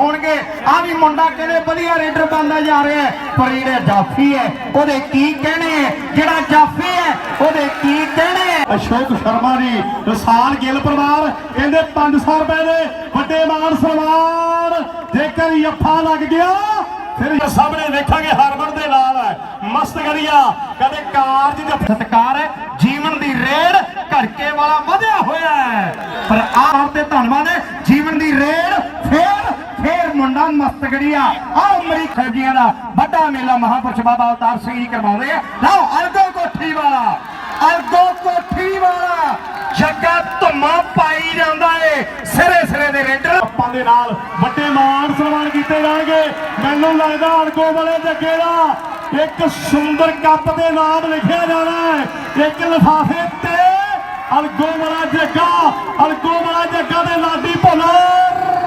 ਹੋਣਗੇ। ਆ ਵੀ ਮੁੰਡਾ ਕਹਿੰਦੇ ਵਧੀਆ ਰੇਡਰ ਬਣਦਾ ਜਾ ਰਿਹਾ ਪਰ ਜਿਹੜਾ ਜਾਫੀ ਹੈ, ਉਹਦੇ ਕੀ ਕਹਿਣੇ ਜਿਹੜਾ ਜਾਫੀ ਹੈ, ਉਹਦੇ ਕੀ ਕਹਿਣੇ ਅਸ਼ੋਕ ਸ਼ਰਮਾ ਜੀ ਰਸਾਲ ਗਿੱਲ ਪਰਿਵਾਰ, ਕਹਿੰਦੇ 500 ਰੁਪਏ ਦੇ ਵੱਡੇ ਮਾਨ ਸਨਮਾਨ। ਜੇਕਰ ਯੱਫਾ ਲੱਗ ਗਿਆ, ਫਿਰ ਸਾਹਮਣੇ ਦੇਖਾਂਗੇ ਹਰਮਨ ਦੇ ਨਾਲ ਹੈ। ਮਸਤ ਗੜੀਆ ਕਦੇ ਕਾਰਜ ਦਾ ਸਤਕਾਰ ਹੈ, ਜੀਵਨ ਦੀ ਰੇੜ ਘੜਕੇ ਵਾਲਾ ਵਧਿਆ ਹੋਇਆ ਹੈ। ਪਰ ਆਹ ਤੇ ਧੰਨਵਾਦ ਹੈ, ਜੀਵਨ ਦੀ ਰੇੜ ਫੇਰ ਮੁੰਡਾ ਮਸਤਗੜੀਆ ਆਹ ਮਰੀ ਖਰਜੀਆਂ ਦਾ ਵੱਡਾ ਮੇਲਾ ਮਹਾਪੁਰਸ਼ ਬਾਬਾ ਅਵਤਾਰ ਸਿੰਘ ਜੀ ਕਰਵਾਉਂਦੇ ਆ। ਲਓ ਅਰਗੋ ਕੋਠੀ ਵਾਲਾ ਅਰਗੋ ਕੋਠੀ ਵਾਲਾ, ਜੱਗਾ ਧੁੰਮਾ ਪਾਈ ਜਾਂਦਾ ਏ, ਸਿਰੇ ਸਿਰੇ ਦੇ ਰੇਡਰ। ਆਪਾਂ ਦੇ ਨਾਲ ਵੱਡੇ ਮਾਨ ਸਨਮਾਨ ਕੀਤੇ ਜਾਣਗੇ। ਮੈਨੂੰ ਲੱਗਦਾ ਅਲਗੋ ਵਾਲੇ ਜੱਗੇ ਦਾ ਇੱਕ ਸੁੰਦਰ ਕੱਪ ਦੇ ਨਾਮ ਲਿਖਿਆ ਜਾਣਾ ਹੈ। ਇੱਕ ਲਿਫਾਫੇ ਤੇ ਅਲਗੋ ਵਾਲਾ ਜੱਗਾ ਅਲਗੋ ਵਾਲਾ ਜੱਗਾ ਦੇ ਲਾਡੀ ਭੁੱਲਰ।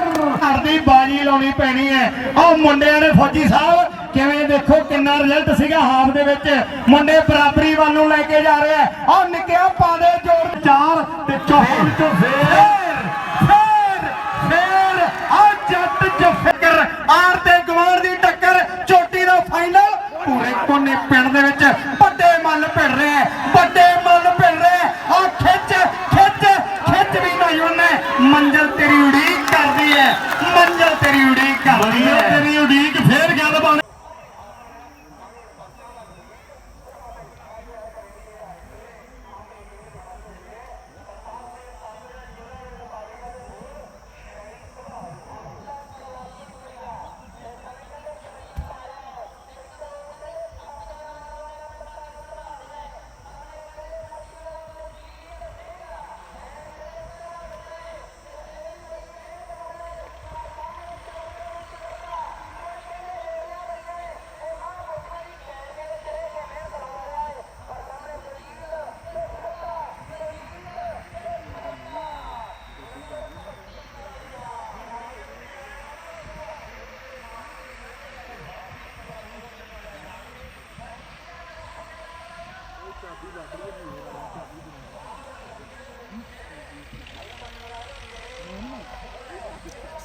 ਘਰ ਦੀ ਬਾਜੀ ਲਾਉਣੀ ਪੈਣੀ ਹੈ। ਉਹ ਮੁੰਡਿਆਂ ਨੇ ਫੌਜੀ ਸਾਹਿਬ ਕਿਵੇਂ ਦੇਖੋ ਕਿੰਨਾ ਰਿਜ਼ਲਟ ਸੀਗਾ ਹਾਫ ਦੇ ਵਿੱਚ। ਮੁੰਡੇ ਬਰਾਬਰੀ ਵੱਲ ਨੂੰ ਲੈ ਕੇ ਜਾ ਰਹੇ ਆ ਉਹ ਨਿੱਕਿਆ ਪਾ ਦੇ ਜੋਰ ਚਾਰ ਤੇ ਚੌਥੇ ਵਿੱਚੋਂ ਫੇਰ। ਫੇਰ ਫੇਰ ਆ ਜੱਟ ਜਫਕਰ ਆਰ ਤੇ ਗਵਾਰ ਦੀ ਟੱਕਰ ਚੋਟੀ ਦਾ ਫਾਈਨਲ ਪੂਰੇ ਕੋਨੇ ਪਿੰਡ ਦੇ ਵਿੱਚ ਵੱਡੇ ਮੱਲ ਭਿੜ ਰਿਹਾ ਵੱਡੇ ਮੱਲ ਭਿੜ ਰਿਹਾ। ਆ ਖਿੱਚ ਖਿੱਚ ਖਿੱਚ ਵੀ ਨਹੀਂ ਉਹਨੇ ਮੰਜ਼ਲ ਤੇਰੀ ਉਡੀਕ ਕਰਦੀ ਹੈ। ਮੰਜ਼ਲ ਤੇਰੀ ਉਡੀਕ ਕਰਦੀ ਹੈ। ਤੇਰੀ ਉਡੀਕ ਫੇਰ ਗੱਲ ਬਣ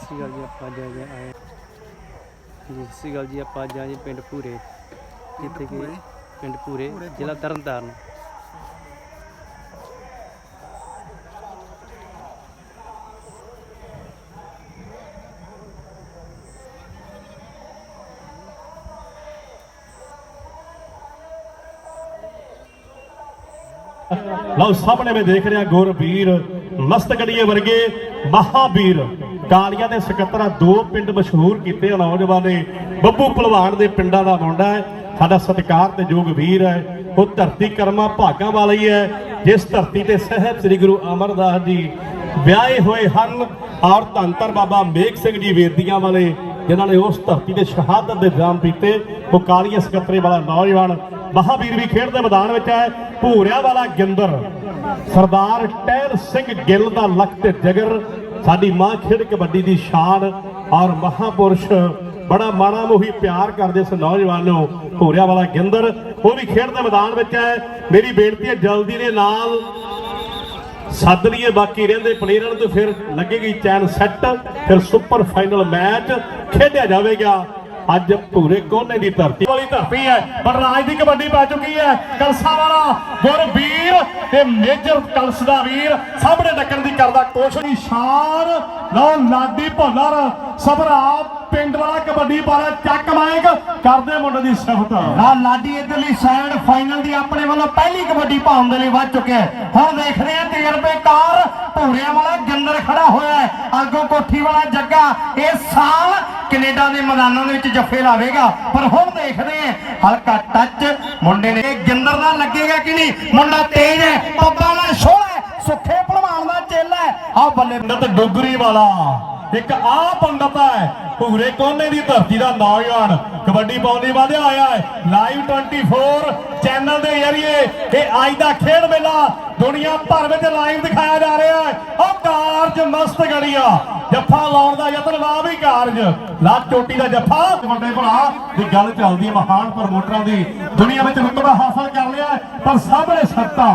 ਸ਼੍ਰੀ ਅਕਾਲ ਜੀ ਆਪਾਂ ਅੱਜ ਆਏ ਆਏ ਜੀ ਸਤਿ ਸ਼੍ਰੀ ਅਕਾਲ ਜੀ ਆਪਾਂ ਅੱਜ ਆਏ ਪਿੰਡ ਭੂਰੇ। ਜਿੱਥੇ ਕਿ ਪਿੰਡ ਭੂਰੇ ਜ਼ਿਲ੍ਹਾ ਤਰਨਤਾਰਨ। ਲਓ ਸਾਹਮਣੇ ਮੈਂ ਦੇਖ ਰਿਹਾ ਗੁਰਵੀਰ ਮਸਤਗੜੀਏ ਵਰਗੇ ਮਹਾਵੀਰ ਕਾਲੀਆਂ ਦੇ ਸਕੱਤਰਾ ਦੋ ਪਿੰਡ ਮਸ਼ਹੂਰ ਕੀਤੇ ਨੌਜਵਾਨ ਨੇ ਬੱਬੂ ਭਲਵਾਨ ਦੇ ਪਿੰਡਾਂ ਦਾ ਮੁੰਡਾ ਹੈ, ਸਾਡਾ ਸਤਿਕਾਰ ਤੇ ਯੋਗ ਵੀਰ ਹੈ, ਉਹ ਧਰਤੀ ਕਰਮਾ ਭਾਗਾਂ ਵਾਲਾ ਹੀ ਹੈ, ਜਿਸ ਧਰਤੀ ਤੇ ਸਹਿਬ ਸ੍ਰੀ ਗੁਰੂ ਅਮਰਦਾਸ ਜੀ ਵਿਆਹੇ ਹੋਏ ਹਨ, ਔਰ ਧੰਨ ਧੰਨ ਬਾਬਾ ਮੇਘ ਸਿੰਘ ਜੀ ਵੇਦੀਆਂ ਵਾਲੇ, ਜਿਨ੍ਹਾਂ ਨੇ ਉਸ ਧਰਤੀ ਤੇ ਸ਼ਹਾਦਤ ਦੇ ਜਾਮ ਪੀਤੇ ਉਹ ਕਾਲੀਆ ਸਕੱਤਰੇ ਵਾਲਾ ਨੌਜਵਾਨ ਮਹਾਵੀਰ ਵੀ ਖੇਡ ਦੇ ਮੈਦਾਨ ਵਿੱਚ ਹੈ, ਭੂਰਿਆ ਵਾਲਾ ਗਿੰਦਰ। ਸਰਦਾਰ ਟਹਿਲ ਸਿੰਘ ਗਿੱਲ ਦਾ ਲਖ ਤੇ ਜਗਰ ਸਾਡੀ ਮਾਂ ਖੇਡ ਕਬੱਡੀ ਦੀ ਸ਼ਾਨ ਔਰ ਮਹਾਪੁਰਸ਼ ਬੜਾ ਮਾਣਾ ਮੋਹੀ ਪਿਆਰ ਕਰਦੇ ਇਸ ਨੌਜਵਾਨ ਨੂੰ। ਭੂਰਿਆ ਵਾਲਾ ਗਿੰਦਰ, ਉਹ ਵੀ ਖੇਡ ਦੇ ਮੈਦਾਨ ਵਿੱਚ ਹੈ। ਮੇਰੀ ਬੇਨਤੀ ਹੈ, ਜਲਦੀ ਦੇ ਨਾਲ। ਸੱਦ ਲਈਏ, ਬਾਕੀ ਰਹਿੰਦੇ ਪਲੇਅਰਾਂ ਨੂੰ ਤੇ ਫਿਰ ਲੱਗੇਗੀ ਚੈਨ ਸੈੱਟ, ਫਿਰ ਸੁਪਰ ਫਾਈਨਲ ਮੈਚ ਖੇਡਿਆ ਜਾਵੇਗਾ। ਅੱਜ ਪੂਰੇ ਕੋਨੇ ਦੀ ਧਰਤੀ ਵਾਲੀ ਧਰਤੀ ਹੈ, ਪਰ ਰਾਜ ਦੀ ਕਬੱਡੀ ਪਾ ਚੁੱਕੀ ਹੈ। ਕਲਸਾ ਵਾਲਾ ਗੁਰਵੀਰ ਤੇ ਮੇਜਰ ਕਲਸ ਦਾ ਵੀਰ ਸਾਹਮਣੇ ਡੱਕਣ ਦੀ ਕਰਦਾ ਕੋਸ਼ਿਸ਼। ਦੀ ਸ਼ਾਨ ਲਓ ਲਾਡੀ ਭੁੱਲਰ ਸਭਰਾ ਪਿੰਡ ਵਾਲਾ ਕਬੱਡੀ ਪਾਲਾ ਚੱਕ ਮਾਇਕ ਕਰਦੇ ਮੁੰਡੇ ਦੀ ਸਿਫਤ। ਆ ਲਾਡੀ ਇਧਰਲੀ ਸਾਈਡ ਫਾਈਨਲ ਦੀ ਆਪਣੇ ਵੱਲੋਂ ਪਹਿਲੀ ਕਬੱਡੀ ਪਾਉਣ ਦੇ ਲਈ ਵੱਧ ਚੁੱਕਿਆ ਹੈ। ਹੁਣ ਦੇਖਦੇ ਆ ਤਜਰਬੇਕਾਰ ਭੂਰਿਆਂ ਵਾਲਾ ਗੰਦਰ ਖੜਾ ਹੋਇਆ ਹੈ। ਅੱਗੋਂ ਕੋਠੀ ਵਾਲਾ ਜੱਗਾ, ਇਹ ਸਾਲ ਕੈਨੇਡਾ ਦੇ ਮੈਦਾਨਾਂ ਦੇ ਵਿੱਚ ਜੱਫੇ ਲਾਵੇਗਾ। ਪਰ ਹੁਣ ਦੇਖਦੇ ਆ ਹਲਕਾ ਟੱਚ ਮੁੰਡੇ ਨੇ। ਇਹ ਗਿੰਦਰ ਦਾ ਲੱਗੇਗਾ ਕਿ ਨਹੀਂ? ਮੁੰਡਾ ਤੇਜ਼ ਹੈ, ਪੱਬਾਂ ਨਾਲ ਛੋਲਾ ਸੁੱਖੇ ਭਲਵਾਨ ਦਾ ਚੇਲਾ ਹੈ। ਆ ਬੱਲੇ ਤੇ ਡੁਗਰੀ ਵਾਲਾ। ਇੱਕ ਆ ਪੰਡਤਾ ਹੈ। ਪੂਰੇ ਕੋਨੇ ਦੀ ਧਰਤੀ ਦਾ ਨੌਜਵਾਨ ਕਬੱਡੀ ਪਾਉਣ ਲਈ ਵਧਿਆ ਹੋਇਆ ਹੈ। ਲਾਈਵ 24 ਚੈਨਲ ਦੇ ਜ਼ਰੀਏ ਇਹ ਅੱਜ ਦਾ ਖੇਡ ਮੇਲਾ ਦੁਨੀਆ ਭਰ ਵਿੱਚ ਲਾਈਵ ਦਿਖਾਇਆ ਜਾ ਰਿਹਾ ਹੈ। ਉਹ ਕਾਰਜ ਮਸਤ ਗੜੀਆ। ਜੱਫਾ ਲਾਉਣ ਦਾ ਯਤਨ ਲਾ ਵੀ ਕਾਰਜ। ਲਾ ਚੋਟੀ ਦਾ ਜੱਫਾ। ਵੱਡੇ ਭਰਾ ਦੀ ਗੱਲ ਚੱਲਦੀ ਹੈ। ਮਹਾਨ ਪ੍ਰਮੋਟਰਾਂ ਦੀ ਦੁਨੀਆ ਵਿੱਚ ਰੁਤਬਾ ਹਾਸਲ ਕਰ ਲਿਆ ਹੈ, ਪਰ ਸਾਹਮਣੇ ਸੱਤਾ।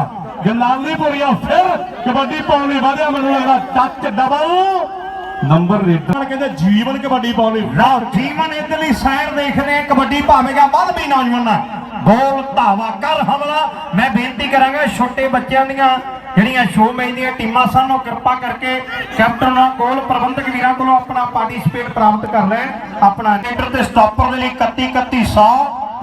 ਗਲਾਲੀ ਪੁਰੀਆ ਫਿਰ ਕਬੱਡੀ ਪਾਉਣ ਲਈ ਵਧਿਆ। ਮੈਨੂੰ ਲੱਗਦਾ ਟੱਚ ਡਬਲ ਨੰਬਰ ਰੇਡਰ ਕਹਿੰਦੇ ਜੀਵਨ ਕਬੱਡੀ ਪਾਉਣੀ ਲਓ ਜੀਵਨ ਇਧਰਲੀ ਸਾਈਡ ਦੇਖਦੇ ਆ ਕਬੱਡੀ ਭਾਵੇਗਾ ਵੱਧ ਵੀ ਨੌਜਵਾਨਾਂ ਬੋਲ ਧਾਵਾ ਕਰ ਹਮਲਾ। ਮੈਂ ਬੇਨਤੀ ਕਰਾਂਗਾ ਛੋਟੇ ਬੱਚਿਆਂ ਦੀਆਂ ਜਿਹੜੀਆਂ ਸ਼ੋਅ ਮੈਚ ਦੀਆਂ ਟੀਮਾਂ ਸਨ ਉਹ ਕਿਰਪਾ ਕਰਕੇ ਕੈਪਟਨ ਕੋਲ ਪ੍ਰਬੰਧਕ ਵੀਰਾਂ ਕੋਲੋਂ ਆਪਣਾ ਪਾਰਟਿਸਿਪੇਟ ਪ੍ਰਾਪਤ ਕਰ ਲੈਣ ਆਪਣਾ ਲੀਡਰ ਤੇ ਸਟਾਪਰ ਦੇ ਲਈ 31 3100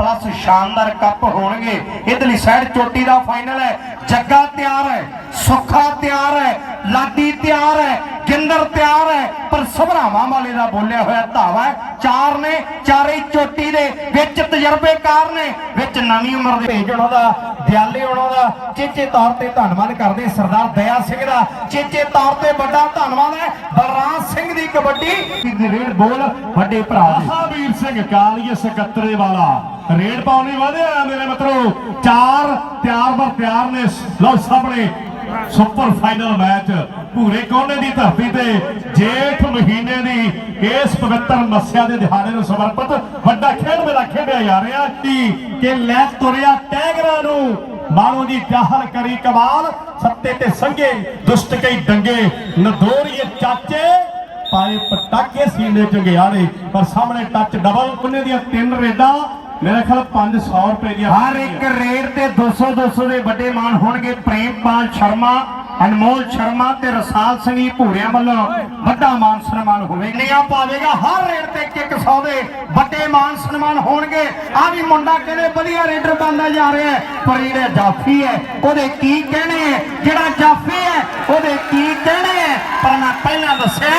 ਪਲੱਸ ਸ਼ਾਨਦਾਰ ਕੱਪ ਹੋਣਗੇ। ਇਧਰਲੀ ਸਾਈਡ ਚੋਟੀ ਦਾ ਫਾਈਨਲ ਹੈ। ਜੱਗਾ ਤਿਆਰ ਹੈ। ਸੁੱਖਾ ਤਿਆਰ ਹੈ। ਲਾਡੀ ਤਿਆਰ ਹੈ। ਗਿੰਦਰ ਤਿਆਰ ਹੈ। ਪਰ ਸਭਰਾਵਾਂ ਵਾਲੇ ਦਾ ਬੋਲਿਆ ਹੋਇਆ ਧਾਵਾ ਹੈ। ਚਾਰ ਨੇ ਚਾਰੇ ਚੋਟੀ ਦੇ ਵਿੱਚ ਤਜਰਬੇਕਾਰ ਨੇ। ਵਿੱਚ ਨਵੀਂ ਉਮਰ ਦੇ ਭੇਜ ਉਹਨਾਂ ਦਾ ਦਿਆਲੇ ਉਹਨਾਂ ਦਾ। ਚੇਚੇ ਤੌਰ ਤੇ ਧੰਨਵਾਦ ਕਰਦੇ ਸਰਦਾਰ ਦਇਆ ਸਿੰਘ ਦਾ। ਚੇਚੇ ਤੌਰ ਤੇ ਵੱਡਾ ਧੰਨਵਾਦ ਹੈ। ਬਲਰਾਜ ਸਿੰਘ ਦੀ ਕਬੱਡੀ। ਦੀ ਰੇਡ ਬੋਲ ਵੱਡੇ ਭਰਾ ਮਹਾਵੀਰ ਸਿੰਘ ਕਾਲੀਏ ਸਕੱਤਰੇ ਵਾਲਾ ਰੇਡ ਪਾਉਣੀ ਵਧਿਆ ਮੇਰੇ ਮਿੱਤਰੋ। ਚਾਰ ਤਿਆਰ ਬਰ ਤਿਆਰ ਨੇ। ਲਓ ਸਾਹਮਣੇ ਸੁਪਰ ਫਾਈਨਲ ਮੈਚ। ਭੂਰੇ ਕੋਨੇ ਦੀ ਧਰਤੀ ਤੇ ਜੇਠ ਮਹੀਨੇ ਦੀ ਇਸ ਪਵਿੱਤਰ ਮੱਸਿਆ ਦੇ ਦਿਹਾੜੇ ਨੂੰ ਸਮਰਪਿਤ ਵੱਡਾ ਖੇਡ ਮੇਲਾ ਖੇਡਿਆ ਜਾ ਰਿਹਾ ਜੀ ਕਿ ਲੈ ਤੁਰਿਆ ਟੈਗਰਾਂ ਨੂੰ। ਮਾਣੋ ਦੀ ਚਾਹਲ ਕਰੀ ਕਮਾਲ। ਸੱਤੇ ਤੇ ਸੰਗੇ, ਦੁਸ਼ਟ ਕਈ ਡੰਗੇ। ਨਦੋਰੀਏ ਚਾਚੇ। ਪਾਏ ਪਟਾਕੇ ਸੀਨੇ ਚੰਗਿਆੜੇ। ਪਰ ਸਾਹਮਣੇ ਟੱਚ ਡਬਲ ਉਹਨੇ ਦੀਆਂ ਤਿੰਨ ਰੇਡਾਂ। ਮੇਰੇ ਖਿਆਲ 500 ਰੁਪਏ ਦੀਆਂ ਹਰ ਇੱਕ ਰੇਡ ਤੇ 200 200 ਦੇ ਵੱਡੇ ਮਾਨ ਹੋਣਗੇ ਪ੍ਰੇਮਪਾਲ ਸ਼ਰਮਾ। ਅਨਮੋਲ ਸ਼ਰਮਾ ਤੇ ਰਸਾਲ ਸਿੰਘ ਭੂਰਿਆਂ ਵੱਲੋਂ ਵੱਡਾ ਮਾਨ ਸਨਮਾਨ ਹੋਵੇਗਾ। ਨਿਆ ਪਾਵੇਗਾ ਹਰ ਰੇਡ ਤੇ ਇੱਕ ਇੱਕ 100 ਦੇ ਵੱਡੇ ਮਾਨ ਸਨਮਾਨ ਹੋਣਗੇ। ਆ ਵੀ ਮੁੰਡਾ ਕਹਿੰਦੇ ਵਧੀਆ ਰੇਡਰ ਬਣਦਾ ਜਾ ਰਿਹਾ ਹੈ। ਪਰ ਜਿਹੜਾ ਜਾਫੀ ਹੈ ਉਹਦੇ ਕੀ ਕਹਿਣੇ ਹੈ? ਜਿਹੜਾ ਜਾਫੀ ਹੈ ਉਹਦੇ ਕੀ ਕਹਿਣੇ ਹੈ? ਪਰ ਮੈਂ ਪਹਿਲਾਂ ਦੱਸਿਆ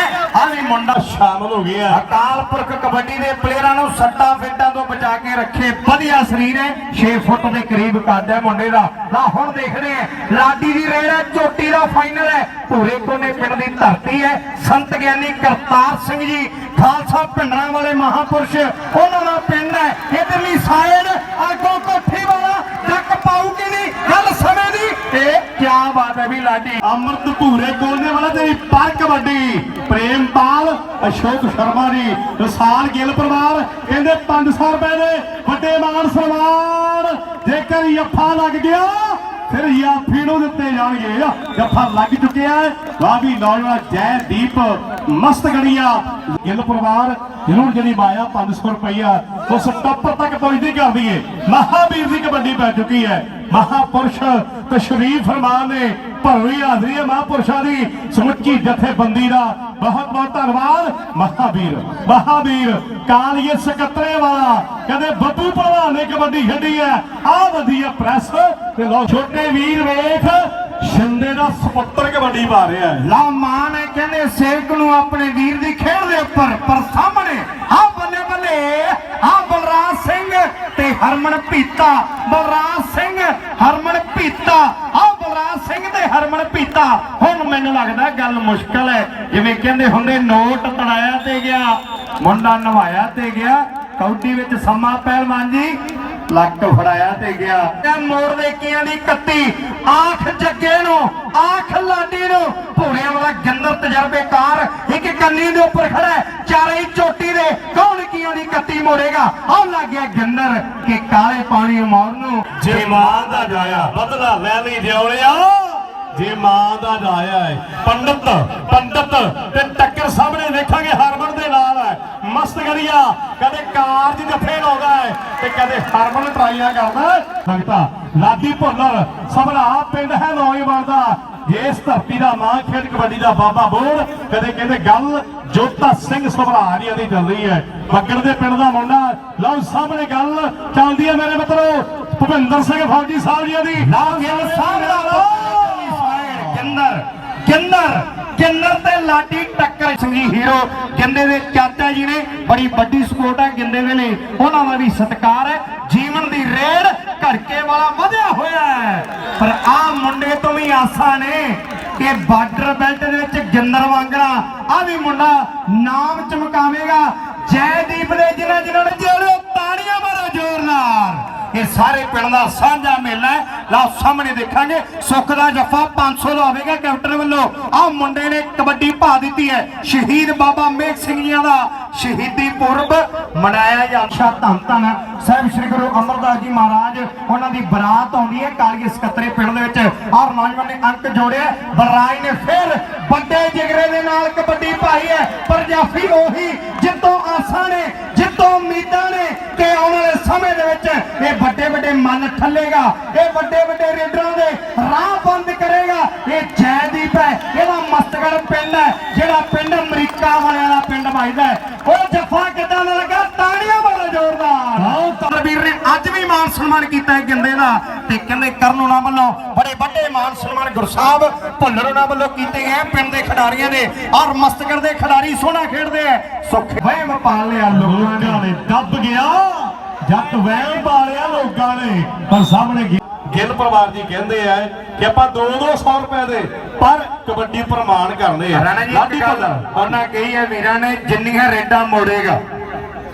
ਆ ਵੀ ਮੁੰਡਾ ਸ਼ਾਮਲ ਹੋ ਗਿਆ। ਅਕਾਲ ਪੁਰਖ ਕਬੱਡੀ ਦੇ ਪਲੇਅਰਾਂ ਨੂੰ ਸੱਟਾਂ ਫੇਟਾਂ ਤੋਂ ਬਚਾ ਕੇ ਰੱਖੇ ਵਧੀਆ ਸਰੀਰ ਹੈ। 6 ਫੁੱਟ ਦੇ ਕਰੀਬ ਕੱਦ ਹੈ ਮੁੰਡੇ ਦਾ। ਲਾ ਹੁਣ ਦੇਖਦੇ ਆ ਲਾਡੀ ਦੀ ਰੇਡ ਚੋਟੀ ਦਾ ਫਾਈਨਲ ਹੈ। ਭੂਰੇ ਕੋਨੇ ਪਿੰਡ ਦੀ ਧਰਤੀ ਹੈ। ਸੰਤ ਗਿਆਨੀ ਕਰਤਾਰ ਸਿੰਘ ਜੀ, ਖਾਲਸਾ ਪਿੰਡਰਾਂ ਵਾਲੇ ਮਹਾਪੁਰਸ਼, ਉਹਨਾਂ ਦਾ ਪਿੰਡ ਹੈ। ਇਧਰਲੀ ਸਾਈਡ ਅੱਗੋਂ ਕੋਠੀ ਵਾਲਾ ਡੱਕ ਪਾਉ ਕਿ ਨਹੀਂ? ਗੱਲ ਸਮੇਂ ਦੀ ਇਹ ਕੀ ਬਾਤ ਹੈ ਵੀ ਲਾਡੀ। ਅਮਰਤ ਭੂਰੇ ਕੋਲਨੇ ਵਾਲਾ ਤੇਰੀ ਪਰ ਕਬੱਡੀ। ਪ੍ਰੇਮਪਾਲ ਅਸ਼ੋਕ ਸ਼ਰਮਾ ਜੀ ਰਸਾਲ ਗਿੱਲ ਪਰਿਵਾਰ, ਕਹਿੰਦੇ 500 ਰੁਪਏ ਦੇ ਵੱਡੇ ਮਾਨ ਸਨਮਾਨ। ਜੇਕਰ ਯੱਫਾ ਲੱਗ ਗਿਆ, ਫਿਰ ਯਾਫੀ ਨੂੰ ਦਿੱਤੇ ਜਾਣਗੇ। ਜੱਫਾ ਲੱਗ ਚੁੱਕਿਆ ਵਾਹ ਵੀ ਨੌਜਵਾਨ ਜੈਦੀਪ ਮਸਤਗੜੀਆ। ਗਿੱਲ ਪਰਿਵਾਰ, ਜਿਹਨੂੰ ਜਿਹੜੀ ਮਾਇਆ 500 ਰੁਪਈਆ, ਉਸ ਟੱਪਰ ਤੱਕ ਪਹੁੰਚਦੀ ਕਰ ਦਈਏ ਮਹਾਵੀਰ ਦੀ ਕਬੱਡੀ ਪੈ ਚੁੱਕੀ ਹੈ। ਮਹਾਪੁਰਸ਼ ਤਸ਼ਰੀਫ ਫਰਮਾਨ ਨੇ, ਭਰਵੀ ਹਾਜ਼ਰੀ ਹੈ ਮਹਾਪੁਰਸ਼ਾਂ ਦੀ। ਸਮੁੱਚੀ ਜਥੇਬੰਦੀ ਦਾ ਬਹੁਤ ਬਹੁਤ ਧੰਨਵਾਦ। ਮਹਾਵੀਰ ਮਹਾਵੀਰ ਕਾਲੀਏ ਸਕੱਤਰੇ ਵਾਲਾ। ਕਹਿੰਦੇ, ਬੱਬੂ ਭਲਵਾਨ ਨੇ ਕਬੱਡੀ ਖੇਡੀ ਹੈ। ਆ ਵਧੀਆ ਪ੍ਰੈਸ। ਤੇ ਲਓ, ਛੋਟੇ ਵੀਰ ਵੇਖ, ਸ਼ਿੰਦੇ ਦਾ ਸਪੁੱਤਰ ਕਬੱਡੀ ਪਾ ਰਿਹਾ ਹੈ। ਲਾ ਮਾਨ ਹੈ ਕਹਿੰਦੇ, ਸੇਵਕ ਨੂੰ ਆਪਣੇ ਵੀਰ ਦੀ ਖੇਡ ਦੇ ਉੱਪਰ, ਪਰ ਸਾਹਮਣੇ ਆ ਬੰਨੇ ਬੱਲੇ ਆ ਬਲਰਾਜ ਸਿੰਘ ਤੇ ਹਰਮਨ ਪੀਤਾ ਬਲਰਾਜ ਸਿੰਘ, ਹਰਮਨ ਪੀਤਾ ਆ ਬਲਰਾਜ ਸਿੰਘ ਤੇ ਹਰਮਨ ਪੀਤਾ ਹੁਣ ਮੈਨੂੰ ਲੱਗਦਾ ਗੱਲ ਮੁਸ਼ਕਲ ਹੈ। ਜਿਵੇਂ ਕਹਿੰਦੇ ਹੁੰਦੇ, ਨੋਟ ਤੜਾਇਆ ਤੇ ਗਿਆ, ਮੁੰਡਾ ਨਵਾਇਆ ਤੇ ਗਿਆ, ਕੌਡੀ ਵਿੱਚ ਸਮਾਂ ਪਹਿਲਵਾਨ ਜੀ, ਲੱਕ ਫੜਾਇਆ ਤੇ ਗਿਆ। ਇਹ ਮੋੜ ਦੇ ਦੀ ਕੱਤੀ, ਆਖ ਜੱਗੇ ਨੂੰ, ਆਖ ਲਾਡੀ ਨੂੰ। ਭੂਰਿਆਂ ਵਾਲਾ ਗੰਦਰ ਤਜਰਬੇਕਾਰ, ਇੱਕ ਕੰਨੀ ਦੇ ਉੱਪਰ ਖੜਾ ਚਾਰੇ ਚੋਟੀ ਦੇ, ਕੌਣ ਕੱਤੀ ਮੋੜੇਗਾ। ਆਹ ਲੱਗ ਗਿਆ ਗੰਦਰ ਕਿ ਕਾਲੇ ਪਾਣੀ ਮੋੜ ਨੂੰ। ਜੇ ਮਾਂ ਦਾ ਜਾਇਆ ਬਦਲਾ ਲੈ ਲਈ ਦਿਉਲਿਆ ਜੇ ਮਾਂ ਦਾ ਜਾਇਆ ਹੈ ਪੰਡਤ ਪੰਡਤ ਤੇ ਟੱਕਰ ਸਾਹਮਣੇ ਦੇਖਾਂਗੇ ਹਰਮਨ ਦੇ ਨਾਲ ਹੈ। ਮਸਤ ਗੜੀਆ, ਕਦੇ ਕਾਰਜ ਜੱਫੇ ਲਾਉਂਦਾ ਹੈ ਤੇ ਕਦੇ ਹਰਮਨ ਟਰਾਈਆਂ ਕਰਦਾ ਹੈ। ਸੰਗਤਾ, ਲਾਡੀ ਭੁੱਲਰ, ਸਭਰਾ ਪਿੰਡ ਹੈ ਨੌਜਵਾਨ ਦਾ। ਇਸ ਧਰਤੀ ਦਾ ਮਾਂ ਖੇਡ ਕਬੱਡੀ ਦਾ ਬਾਬਾ ਬੋੜ ਕਦੇ ਕਹਿੰਦੇ ਗੱਲ ਜੋਤਾ ਸਿੰਘ ਸਭਰਾਰੀਆ ਦੀ ਚੱਲ ਰਹੀ ਹੈ। ਬੱਗੜ ਦੇ ਪਿੰਡ ਦਾ ਮੁੰਡਾ ਲਓ ਸਾਹਮਣੇ ਗੱਲ ਚੱਲਦੀ ਹੈ ਮੇਰੇ ਮਿੱਤਰੋ ਭੁਪਿੰਦਰ ਸਿੰਘ ਫੌਜੀ ਸਾਹਿਬ ਜੀ ਦੀ। ਲਾਲ ਗਿੱਲ ਸਾਹਮਣਾ ਕਿੰਨਰ ਕਿੰਨਰ ਕਿੰਨਰ ਤੇ ਲਾਡੀ ਟੱਕਰ ਸਿੰਘ ਜੀ ਹੀਰੋ ਗਿੰਦੇ ਦੇ ਚਾਚਾ ਜੀ ਨੇ ਬੜੀ ਵੱਡੀ ਸਪੋਰਟ ਹੈ ਗਿੰਦੇ ਦੇ ਲਈ ਉਹਨਾਂ ਦਾ ਵੀ ਸਤਿਕਾਰ ਹੈ, ਜੀਵਨ ਦੀ ਰੇਡ ਘੜਕੇ ਵਾਲਾ ਵਧਿਆ ਹੋਇਆ ਹੈ। ਪਰ ਆ ਮੁੰਡੇ ਤੋਂ ਵੀ ਆਸਾਂ ਨੇ ਕਿ ਬਾਰਡਰ ਬੈਲਟ ਦੇ ਵਿੱਚ ਗਿੰਦਰ ਵਾਂਗਣਾ, ਆ ਵੀ ਮੁੰਡਾ ਨਾਮ ਚਮਕਾਵੇਗਾ। ਜੈਦੀਪ ਦੇ ਜਿਨ੍ਹਾਂ ਜਿਨ੍ਹਾਂ ਨੇ ਜਿਹੜੇ ਤਾੜੀਆਂ ਮਾਰੋ ਜ਼ੋਰਦਾਰ। ਇਹ ਸਾਰੇ ਪਿੰਡ ਦਾ ਸਾਂਝਾ ਮੇਲਾ ਲਓ ਸਾਹਮਣੇ ਦੇਖਾਂਗੇ, ਸੁੱਖ ਦਾ ਜੱਫਾ 500 ਦਾ ਹੋਵੇਗਾ ਕੈਪਟਨ ਵੱਲੋਂ। ਆਹ ਮੁੰਡੇ ਨੇ ਕਬੱਡੀ ਪਾ ਦਿੱਤੀ ਹੈ। ਸ਼ਹੀਦ ਬਾਬਾ ਮੇਘ ਸਿੰਘ ਜੀਆਂ ਦਾ ਸ਼ਹੀਦੀ ਪੁਰਬ ਮਨਾਇਆ ਜਾਂਦਾ। ਧੰਨ ਧੰਨ। ਸਾਹਿਬ ਸ੍ਰੀ ਗੁਰੂ ਅਮਰਦਾਸ ਜੀ ਮਹਾਰਾਜ, ਉਹਨਾਂ ਦੀ ਬਰਾਤ ਆਉਂਦੀ ਹੈ ਕਾਲੀ ਸਕੱਤਰੇ ਪਿੰਡ ਦੇ ਵਿੱਚ। ਆਹ ਨੌਜਵਾਨ ਨੇ ਅੰਕ ਜੋੜਿਆ। ਬਰਾਜ ਨੇ ਫਿਰ ਵੱਡੇ ਜਿਗਰੇ ਦੇ ਨਾਲ ਕਬੱਡੀ ਪਾਈ ਹੈ। ਪਰ ਜਾਫੀ ਉਹੀ, ਜਿੱਤੋਂ ਆਸਾਂ ਨੇ ਜਿੱਤੋਂ ਉਮੀਦਾਂ ਨੇ ਕਿ ਆਉਣ ਵਾਲੇ ਸਮੇਂ ਦੇ ਵਿੱਚ ਇਹ ਵੱਡੇ ਵੱਡੇ ਮਨ ਠੱਲੇਗਾ, ਇਹ ਵੱਡੇ ਵੱਡੇ ਰੇਡਰਾਂ ਦੇ ਰਾਹ ਬੰਦ ਕਰੇਗਾ। ਇਹ ਜੈਦੀਪ ਹੈ, ਇਹਦਾ ਮਸਤਗੜ ਪਿੰਡ ਹੈ, ਜਿਹੜਾ ਪਿੰਡ ਅਮਰੀਕਾ ਵਾਲਿਆਂ ਦਾ ਪਿੰਡ ਵੱਜਦਾ ਉਹ ਜੱਫਾ ਕਿੱਦਾਂ ਦਾ ਲੱਗਾ? ਤਾੜੀਆਂ ਬੜਾ ਜ਼ੋਰਦਾਰ। ਆਓ ਤਰਵੀਰ ਨੇ, ਅੱਜ ਵੀ ਮਾਨ ਸਨਮਾਨ ਕੀਤਾ ਹੈ ਗਿੰਦੇ ਦਾ। ਤੇ ਕਹਿੰਦੇ ਕਰਨ ਉਹਨਾਂ ਵੱਲੋਂ, ਬੜੇ ਵੱਡੇ ਮਾਨ ਸਨਮਾਨ ਗੁਰਸਾਹਿਬ ਭੁੱਲਰ ਉਹਨਾਂ ਵੱਲੋਂ ਕੀਤੇ ਗਏ ਪਿੰਡ ਦੇ ਖਿਡਾਰੀਆਂ ਦੇ, ਔਰ ਮਸਤਗੜ ਦੇ ਖਿਡਾਰੀ ਸੋਹਣਾ ਖੇਡਦੇ ਆ। ਸੁੱਖ ਵਹਿਮ ਪਾ ਲਿਆ ਲੋਕਾਂ ਨੇ ਦੱਬ ਗਿਆ। ਜੱਟ ਵਹਿਮ ਪਾਲਿਆ ਲੋਕਾਂ ਨੇ ਪਰ ਸਾਹਮਣੇ ਗਿੱਲ ਪਰਿਵਾਰ ਜੀ ਕਹਿੰਦੇ ਆ ਕਿ ਆਪਾਂ 2-200 ਰੁਪਏ ਦੇ ਪਰ ਕਬੱਡੀ ਪ੍ਰਮਾਣ ਕਰਨੇ ਆ। ਲਾਡੀ ਭੁੱਲਰ ਉਹਨਾਂ ਕਹੀ ਹੈ ਵੀਰਾਂ ਨੇ ਜਿੰਨੀਆਂ ਰੇਡਾਂ ਮੋੜੇਗਾ।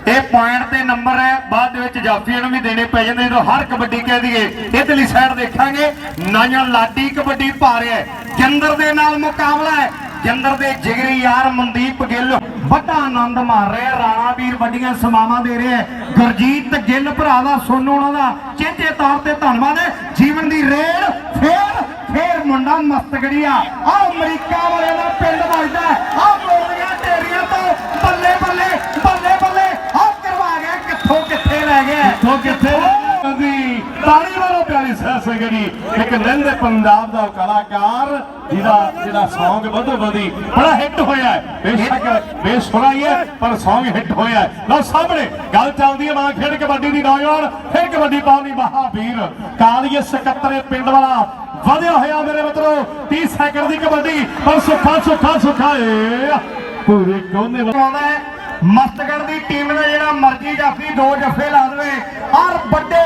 ਇਹ ਪੁਆਇੰਟ ਤੇ ਨੰਬਰ ਹੈ ਬਾਅਦ ਦੇ ਵਿੱਚ ਜਾਫੀਆਂ ਨੂੰ ਵੀ ਦੇਣੇ ਪੈ ਜਾਂਦੇ ਜਦੋਂ ਹਰ ਕਬੱਡੀ ਕਹਿ ਦਈਏ ਇਧਰਲੀ ਸਾਈਡ ਦੇਖਾਂਗੇ ਨਾਇਆ ਲਾਡੀ ਕਬੱਡੀ ਪਾ ਰਿਹਾ ਹੈ। ਜੰਦਰ ਦੇ ਨਾਲ ਮੁਕਾਬਲਾ ਹੈ ਜੰਦਰ ਦੇ ਜਿਗਰੀ ਯਾਰ ਮਨਦੀਪ ਗਿੱਲ ਵੱਡਾ ਆਨੰਦ ਮਾਰ ਰਿਹਾ, ਰਾਣਾ ਵੀਰ ਵੱਡੀਆਂ ਸਮਾਵਾਂ ਦੇ ਰਿਹਾ ਗੁਰਜੀਤ ਗਿੱਲ ਭਰਾ ਦਾ ਸੋਨੂ ਉਹਨਾਂ ਦਾ ਚੇਚੇ ਤੌਰ ਤੇ ਧੰਨਵਾਦ ਜੀਵਨ ਦੀ ਰੇਡ ਫੇਰ ਫੇਰ ਮੁੰਡਾ ਮਸਤਗੜੀਆ। ਆ ਅਮਰੀਕਾ ਵਾਲਿਆਂ ਦਾ ਪਿੰਡ ਵੱਜਦਾ ਆ ਗੋਲੀਆਂ ਢੇਰੀਆਂ ਤੋਂ ਬੱਲੇ ਬੱਲੇ ਬੱਲੇ ਬੱਲੇ ਆ ਕਰਵਾ ਗਿਆ, ਕਿੱਥੋਂ ਕਿੱਥੇ ਲੈ ਗਿਆ। ਕਿੱਥੋਂ ਕਿੱਥੇ? ਤਾਲੀ ਵਾਲੋ ਇੱਕ ਲਹਿੰਦੇ ਪੰਜਾਬ ਦਾ ਕਲਾਕਾਰ, ਜਿਹਦਾ ਜਿਹੜਾ Song ਵਧੋ ਵਧੀ ਬੜਾ ਹਿੱਟ ਹੋਇਆ ਹੈ। ਬੇਸ਼ੱਕ ਬੇਸੁਰਾ ਹੀ ਹੈ, ਪਰ Song ਹਿੱਟ ਹੋਇਆ ਹੈ। ਲਓ ਸਾਹਮਣੇ ਗੱਲ ਚੱਲਦੀ ਹੈ ਮਾਂ ਖੇਡ ਕਬੱਡੀ ਦੀ ਨੌਜਵਾਨ, ਫਿਰ ਕਬੱਡੀ ਪਾਉਣੀ ਮਹਾਵੀਰ। ਕਾਲੀਏ ਸਕੱਤਰੇ ਪਿੰਡ ਵਾਲਾ ਵਧਿਆ ਹੋਇਆ ਮੇਰੇ ਮਿੱਤਰੋ 30 ਸੈਕਿੰਡ ਦੀ ਕਬੱਡੀ, ਪਰ ਸੁੱਖਾ ਸੁੱਖਾ ਸੁੱਖਾ ਏ। ਪੂਰੇ ਕੋਨੇ ਵੱਲ ਮਸਤਗੜ ਦੀ ਟੀਮ ਨੇ ਜਿਹੜਾ ਮਰਜ਼ੀ ਜਾਫੀ ਦੋ ਜੱਫੇ ਲਾ ਦੇਵੇ। ਔਰ ਵੱਡੇ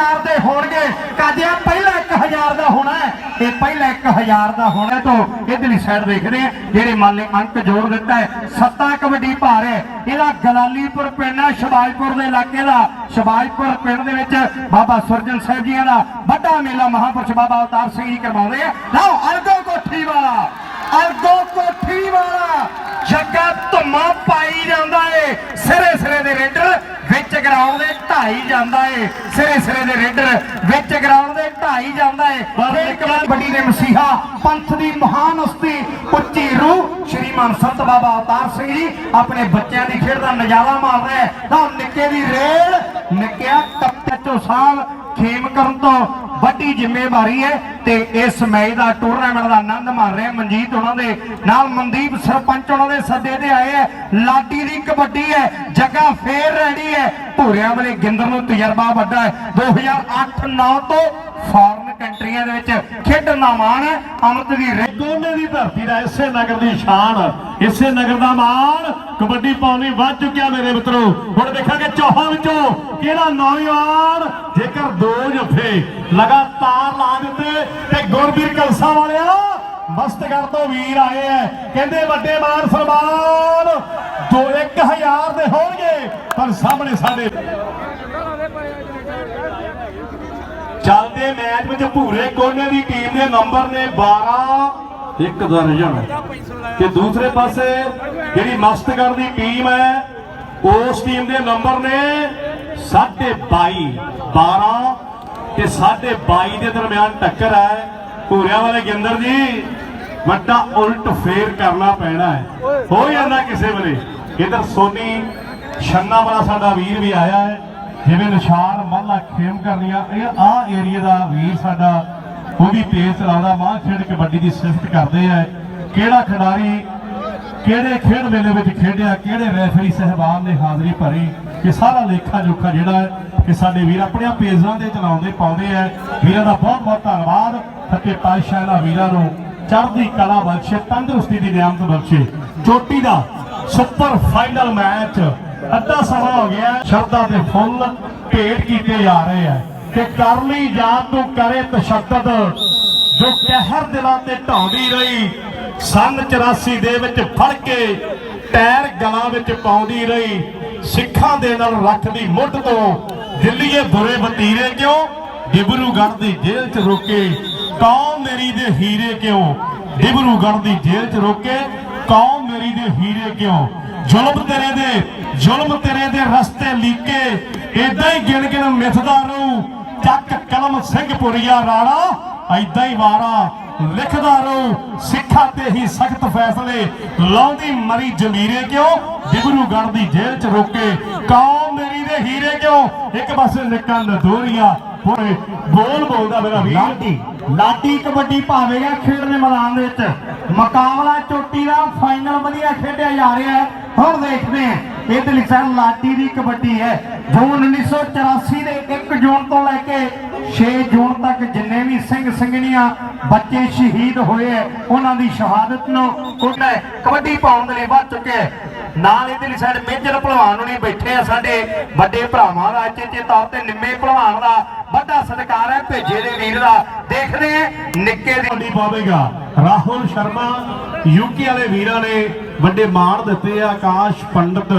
1000 ਦੇ ਹੋਣਗੇ। ਕਾਜਿਆ ਪਹਿਲਾ 1000 ਦਾ ਹੋਣਾ ਹੈ। ਪਹਿਲਾ 1000 ਦਾ ਹੋਣਾ ਤੋਂ ਇਧਰਲੀ ਸਾਈਡ ਦੇਖਦੇ ਆ ਜਿਹੜੇ ਮੰਨ ਲੈ ਅੰਕ ਜੋੜ ਦਿੱਤਾ ਹੈ, ਸੱਤਾ ਕਬੱਡੀ ਭਾਰ ਹੈ। ਇਹਦਾ ਗਲਾਲੀਪੁਰ ਪਿੰਡ ਹੈ ਸ਼ਬਾਜਪੁਰ ਦੇ ਇਲਾਕੇ ਦਾ। ਸ਼ਬਾਜਪੁਰ ਪਿੰਡ ਦੇ ਵਿੱਚ ਬਾਬਾ ਸੁਰਜਨ ਸਾਹਿਬ ਜੀਆਂ ਦਾ ਵੱਡਾ ਮੇਲਾ ਮਹਾਂਪੁਰਸ਼ ਬਾਬਾ ਅਵਤਾਰ ਸਿੰਘ ਜੀ ਕਰਵਾਉਂਦੇ ਆ। ਲਓ ਅਰਗੋ ਕੋਠੀ ਵਾਲਾ ਅਰਗੋ ਕੋਠੀ ਵਾਲਾ। ਜੱਗਾ ਧੁੰਮਾ ਪਾਈ ਜਾਂਦਾ ਏ। ਸਿਰੇ ਸਿਰੇ ਦੇ ਰੇਡਰ ਵਿੱਚ ਗਰਾਊਂਡ ਢਾਈ ਜਾਂਦਾ ਏ। ਸਿਰੇ ਸਿਰੇ ਦੇ ਰੇਡਰ ਵਿੱਚ ਗਰਾਊਂਡ ਦੇ ਢਾਈ ਜਾਂਦਾ ਏ। ਫਿਰ ਕਬੱਡੀ ਦੇ ਮਸੀਹਾ ਪੰਥ ਦੀ ਮਹਾਨ ਹਸਤੀ ਉੱਚੀ ਰੂਹ ਸ਼੍ਰੀਮਾਨ ਸੰਤ ਬਾਬਾ ਅਵਤਾਰ ਸਿੰਘ ਜੀ ਆਪਣੇ ਬੱਚਿਆਂ ਦੀ ਖੇਡ ਦਾ ਨਜ਼ਾਰਾ ਮਾਰ ਰਿਹਾ ਹੈ ਤਾਂ ਨਿੱਕੇ ਦੀ ਰੇਲ ਨਿੱਕਿਆ ਕੱਪਚੋ ਸਾਹਿਬ ਖੇਮ ਕਰਨ ਤੋਂ ਵੱਡੀ ਜ਼ਿੰਮੇਵਾਰੀ ਹੈ ਤੇ ਇਸ ਮੈਚ ਦਾ ਟੂਰਨਾਮੈਂਟ ਦਾ ਆਨੰਦ ਮਾਣ ਰਹੇ ਮਨਜੀਤ ਉਹਨਾਂ ਦੇ ਨਾਲ ਮਨਦੀਪ ਸਰਪੰਚ ਉਹਨਾਂ ਦੇ ਸੱਦੇ ਤੇ ਆਏ ਹੈ ਲਾਡੀ ਦੀ ਕਬੱਡੀ ਹੈ, ਜਗ੍ਹਾ ਫੇਰ ਰੈਡੀ ਹੈ। ਭੂਰਿਆਂ ਵਾਲੇ ਗਿੰਦਰ ਨੂੰ ਤਜਰਬਾ ਵੱਡਾ ਹੈ। 2008-9 ਤੋਂ ਫਾਰਨ ਕੰਟਰੀਆਂ ਦੇ ਵਿੱਚ ਖੇਡਣ ਦਾ ਮਾਣ ਹੈ। ਅਮਰਤ ਦੀ ਰੇ ਦੀ ਧਰਤੀ ਦਾ ਇਸੇ ਨਗਰ ਦੀ ਸ਼ਾਨ ਇਸੇ ਨਗਰ ਦਾ ਮਾਣ ਕਬੱਡੀ ਪਾਉਣੀ ਵੱਧ ਚੁੱਕਿਆ ਮੇਰੇ ਮਿੱਤਰੋ। ਹੁਣ ਦੇਖਾਂਗੇ ਚੌਹਾਂ ਵਿੱਚੋਂ ਕਿਹੜਾ ਨੌਜਵਾਨ ਜੇਕਰ ਦੋ ਜੱਫੇ ਲਗਾਤਾਰ ਲਾ ਦਿੱਤੇ ਤੇ ਗੁਰਬੀਰ ਕਲਸਾ ਵਾਲਿਆ ਮਸਤਗੜ ਤੋਂ ਵੀਰ ਆਏ ਐ। ਕਹਿੰਦੇ ਵੱਡੇ ਮਾਨ ਸਨਮਾਨ, ਦੋ 1000 ਦੇ ਹੋਣਗੇ, ਪਰ ਸਾਹਮਣੇ ਸਾਡੇ ਚੱਲਦੇ ਮੈਚ ਵਿੱਚ ਭੂਰੇ ਕੋਨੇ ਦੀ ਟੀਮ ਦੇ ਨੰਬਰ ਨੇ 12 ਇੱਕ ਦਰਜਨ। ਤੇ ਦੂਸਰੇ ਪਾਸੇ ਜਿਹੜੀ ਮਸਤਗੜ ਦੀ ਟੀਮ ਹੈ ਉਸ ਟੀਮ ਦੇ ਨੰਬਰ ਨੇ 22 12 ਤੇ 22 ਦੇ ਦਰਮਿਆਨ ਟੱਕਰ ਹੈ। ਭੂਰਿਆਂ ਵਾਲੇ ਗਿੰਦਰ ਜੀ, ਵੱਡਾ ਉਲਟ ਫੇਰ ਕਰਨਾ ਪੈਣਾ ਹੈ। ਹੋ ਜਾਂਦਾ ਕਿਸੇ ਵੇਲੇ। ਇਧਰ ਸੋਨੀ ਛੰਨਾ ਵਾਲਾ ਸਾਡਾ ਵੀਰ ਵੀ ਆਇਆ ਹੈ। ਜਿਵੇਂ ਨਿਸ਼ਾਨ ਮੱਲਾ ਖੇਮ ਕਰਨੀਆਂ ਇਹ ਆ ਏਰੀਆ ਦਾ ਵੀਰ ਸਾਡਾ, ਉਹ ਵੀ ਤੇਜ਼ ਚਲਾਉਂਦਾ। ਮਾਂ ਖੇਡ ਕਬੱਡੀ ਦੀ ਸਿਫਤ ਕਰਦੇ ਆ। ਕਿਹੜਾ ਖਿਡਾਰੀ, ਕਿਹੜੇ ਖੇਡ ਮੇਲੇ ਵਿੱਚ ਖੇਡਿਆ, ਕਿਹੜੇ ਰੈਫਰੀ ਸਹਿਬਾਨ ਨੇ ਹਾਜ਼ਰੀ ਭਰੀ। ਕਿ ਸਾਰਾ ਲੇਖਾ ਜੋਖਾ ਜਿਹੜਾ ਹੈ ਕਿ ਸਾਡੇ ਵੀਰ ਆਪਣੀਆਂ ਪੇਜਾਂ ਦੇ ਚਲਾਉਂਦੇ, ਪਾਉਂਦੇ ਆ। ਵੀਰਾਂ ਦਾ ਬਹੁਤ ਬਹੁਤ ਧੰਨਵਾਦ। ਸੱਚੇ ਪਾਤਸ਼ਾਹ ਦਾ ਵੀਰਾਂ ਨੂੰ ਚੜ੍ਹਦੀ ਕਲਾ ਬਖਸ਼ੇ, ਤੰਦਰੁਸਤੀ ਦੀ ਨਿਆਮਤ ਬਖਸ਼ੇ। ਚੋਟੀ ਦਾ ਸੁਪਰ ਫਾਈਨਲ ਮੈਚ ਅੱਧਾ ਸਮਾਂ ਹੋ ਗਿਆ। ਸ਼ਰਧਾ ਦੇ ਫੁੱਲ ਭੇਟ ਕੀਤੇ ਜਾ ਰਹੇ ਆ। ਤੇ ਕਰ ਲਈ ਜਾਤ ਤੂੰ ਕਰੇ ਤਸ਼ੱਦਦ। ਜੋ ਕਹਿਰ ਦਿਲਾਂ ਤੇ ਢਾਉਂਦੀ ਰਹੀ, ਸੰਨ 84 ਦੇ ਵਿੱਚ ਫੜ ਕੇ ਟਾਇਰ ਗਲਾਂ ਵਿੱਚ ਪਾਉਂਦੀ ਰਹੀ। ਸਿੱਖਾਂ ਦੇ ਨਾਲ ਰੱਖਦੀ ਮੁੱਢ ਤੋਂ। ਦਿੱਲੀਏ ਬੁਰੇ ਵਤੀਰੇ ਕਿਉਂ? ਡਿਬਰੂਗੜ੍ਹ ਦੀ ਜੇਲ੍ਹ 'ਚ ਰੋਕੇ, ਕੌਮ ਮੇਰੀ ਦੇ ਹੀਰੇ ਕਿਉਂ? ਡਿਬਰੂਗੜ੍ਹ ਦੀ ਜੇਲ੍ਹ 'ਚ ਰੋਕੇ, ਕੌਮ ਮੇਰੀ ਦੇ ਹੀਰੇ ਕਿਉਂ? ਜ਼ੁਲਮ ਤੇਰੇ ਦੇ, ਜ਼ੁਲਮ ਤੇਰੇ ਦੇ ਰਸਤੇ ਲੀਕੇ ਇਦਾਂ ਹੀ ਗਿਣ ਗਿਣ ਮਿਥਦਾ ਰਹੂ। ਚੱਕ ਕਲਮ ਸਿੰਘ ਪੁਰੀਆ ਰਾਣਾ ਐਦਾਂ ਹੀ ਵਾਰਾ। ਲਿਖਦਾ ਰਹੂ ਸਿੱਖਾਂ ਤੇ ਹੀ ਸਖਤ ਫੈਸਲੇ ਲਾਉਂਦੀ ਮਰੀ ਜਮੀਰੇ ਕਿਉਂ? ਡਿਬਰੂਗੜ੍ਹ ਦੀ ਜੇਲ੍ਹ ਚ ਰੋਕੇ ਕੌਮ ਮੇਰੀ ਦੇ ਹੀਰੇ ਕਿਉਂ? ਇੱਕ ਪਾਸੇ ਨਿੱਕਾਂ ਨਦੋਰੀਆ ਹੋਏ ਬੋਲ ਬੋਲਦਾ ਮੇਰਾ ਵੀਰ। ਲਾਡੀ ਲਾਡੀ ਕਬੱਡੀ ਭਾਵੇਂ ਖੇਡ ਦੇ ਮੈਦਾਨ ਦੇ ਵਿੱਚ। ਮੁਕਾਬਲਾ ਚੋਟੀ ਦਾ ਫਾਈਨਲ ਵਧੀਆ ਖੇਡਿਆ ਜਾ ਰਿਹਾ ਹੈ। ਹੁਣ ਦੇਖਦੇ ਹਾਂ ਇਹ ਤੇ ਲਿਖਿਆ ਲਾਡੀ ਦੀ ਕਬੱਡੀ ਹੈ। ਜੂਨ 1984 ਦੇ 1 ਜੂਨ ਤੋਂ ਲੈ ਕੇ 6 ਜੂਨ ਤੱਕ ਜਿੰਨੇ ਵੀ ਸਿੰਘ ਸਿੰਘਣੀਆਂ ਬੱਚੇ ਸ਼ਹੀਦ ਹੋਏ ਹੈ ਉਹਨਾਂ ਦੀ ਸ਼ਹਾਦਤ ਨੂੰ ਉਹਨੇ ਕਬੱਡੀ ਪਾਉਣ ਦੇ ਲਈ ਵੱਧ ਚੁੱਕੇ ਨਾਲ ਇਹਦੇ ਲਈ ਸਾਡੇ ਮੇਜਰ ਭਲਵਾਨ ਨੂੰ ਬੈਠੇ ਆ ਸਾਡੇ ਵੱਡੇ ਭਰਾਵਾਂ ਦਾ, ਚੇਚੇ ਤੌਰ ਤੇ ਨਿੰਮੇ ਭਲਵਾਨ ਦਾ, ਵੱਡਾ ਸਤਿਕਾਰ ਹੈ ਭੇਜੇ ਦੇ ਵੀਰ ਦਾ। ਦੇਖਦੇ ਨਿੱਕੇ ਦੀ ਕਬੱਡੀ ਪਾਵੇਗਾ। ਰਾਹੁਲ ਸ਼ਰਮਾ ਯੂਕੇ ਵਾਲੇ ਵੀਰਾਂ ਨੇ ਵੱਡੇ ਮਾਣ ਦਿੱਤੇ ਆ, ਆਕਾਸ਼ ਪੰਡਤ